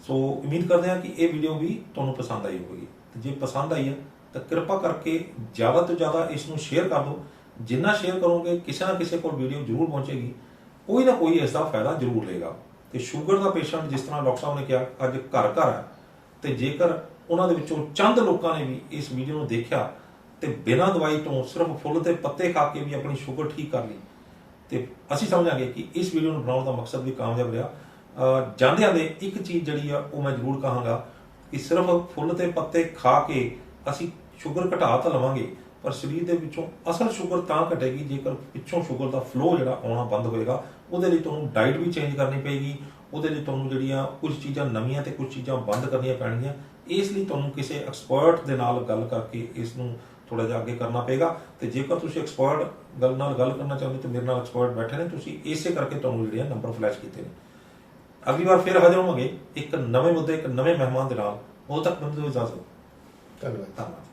ਸੋ ਉਮੀਦ ਕਰਦੇ ਹਾਂ ਕਿ ਇਹ ਵੀਡੀਓ ਵੀ ਤੁਹਾਨੂੰ ਪਸੰਦ ਆਈ ਹੋਵੇਗੀ। ਤੇ ਜੇ ਪਸੰਦ ਆਈ ਹੈ ਤਾਂ ਕਿਰਪਾ ਕਰਕੇ ਜ਼ਿਆਦਾ ਤੋਂ ਜ਼ਿਆਦਾ ਇਸ ਨੂੰ ਸ਼ੇਅਰ ਕਰ ਦਿਓ। ਜਿੰਨਾ ਸ਼ੇਅਰ ਕਰੋਗੇ, ਕਿਸੇ ਨਾ ਕਿਸੇ ਕੋਲ ਵੀਡੀਓ ਜ਼ਰੂਰ ਪਹੁੰਚੇਗੀ। ਕੋਈ ਨਾ ਕੋਈ ਇਸ ਦਾ ਫਾਇਦਾ ਜ਼ਰੂਰ ਲਏਗਾ। ਤੇ ਸ਼ੂਗਰ ਦਾ ਪੇਸ਼ੈਂਟ ਜਿਸ ਤਰ੍ਹਾਂ ਡਾਕਟਰ ਸਾਹਿਬ ਨੇ ਕਿਹਾ, ਅੱਜ ਘਰ ਘਰ ਹੈ। ਤੇ ਜੇਕਰ ਉਹਨਾਂ ਦੇ ਵਿੱਚੋਂ ਚੰਦ ਲੋਕਾਂ ਨੇ ਵੀ ਇਸ ਵੀਡੀਓ ਨੂੰ ਦੇਖਿਆ, ਤੇ ਬਿਨਾਂ ਦਵਾਈ ਤੋਂ ਸਿਰਫ ਫੁੱਲ ਤੇ ਪੱਤੇ ਖਾ ਕੇ ਵੀ ਆਪਣੀ ਸ਼ੂਗਰ ਠੀਕ ਕਰ ਲਈ, ਤੇ ਅਸੀਂ ਸਮਝਾਂਗੇ ਕਿ ਇਸ ਵੀਡੀਓ ਨੂੰ ਬਣਾਉਣ ਦਾ ਮਕਸਦ ਵੀ ਕਾਮਯਾਬ ਰਿਹਾ। ਜਾਂਦੇ ਜਾਂਦੇ ਇੱਕ ਚੀਜ਼ ਜਿਹੜੀ ਆ, ਉਹ ਮੈਂ ਜ਼ਰੂਰ ਕਹਾਂਗਾ ਕਿ ਸਿਰਫ ਫੁੱਲ ਤੇ ਪੱਤੇ ਖਾ ਕੇ ਅਸੀਂ ਸ਼ੂਗਰ ਘਟਾ ਤਾਂ ਲਵਾਂਗੇ, ਪਰ ਸਰੀਰ ਦੇ ਵਿੱਚੋਂ ਅਸਲ ਸ਼ੂਗਰ ਤਾਂ ਘਟੇਗੀ ਜੇਕਰ ਪਿੱਛੋਂ ਸ਼ੂਗਰ ਦਾ ਫਲੋ ਜਿਹੜਾ ਆਉਣਾ ਬੰਦ ਹੋਏਗਾ, ਉਹਦੇ ਲਈ ਤੁਹਾਨੂੰ ਡਾਈਟ ਵੀ ਚੇਂਜ ਕਰਨੀ ਪਏਗੀ, ਉਹਦੇ ਲਈ ਤੁਹਾਨੂੰ ਜਿਹੜੀਆਂ ਕੁਝ ਚੀਜ਼ਾਂ ਨਵੀਆਂ ਤੇ ਕੁਝ ਚੀਜ਼ਾਂ ਬੰਦ ਕਰਨੀਆਂ ਪੈਣਗੀਆਂ, ਇਸ ਲਈ ਤੁਹਾਨੂੰ ਕਿਸੇ ਐਕਸਪਰਟ ਦੇ ਨਾਲ ਗੱਲ ਕਰਕੇ ਇਸ ਨੂੰ ਥੋੜਾ ਜਿਹਾ ਅੱਗੇ ਕਰਨਾ ਪਏਗਾ। ਤੇ ਜੇਕਰ ਤੁਸੀਂ ਐਕਸਪਰਟ ਗੱਲ ਨਾਲ ਗੱਲ ਕਰਨਾ ਚਾਹੁੰਦੇ ਤਾਂ ਮੇਰੇ ਨਾਲ ਐਕਸਪਰਟ ਬੈਠੇ ਨੇ, ਤੁਸੀਂ ਇਸੇ ਕਰਕੇ ਤੁਹਾਨੂੰ ਜਿਹੜੀਆਂ ਨੰਬਰ ਫਲੈਸ਼ ਕੀਤੇ ਨੇ। ਅਗਲੀ ਵਾਰ ਫਿਰ ਹਾਜ਼ਰ ਹੋਵਾਂਗੇ ਇੱਕ ਨਵੇਂ ਮੁੱਦੇ, ਇੱਕ ਨਵੇਂ ਮਹਿਮਾਨ ਦੇ ਨਾਲ। ਉਦੋਂ ਤੱਕ ਮੈਨੂੰ ਇਜਾਜ਼ਤ। ਦਿਓ ਇਜਾਜ਼ਤ ਧੰਨਵਾਦ ਧੰਨਵਾਦ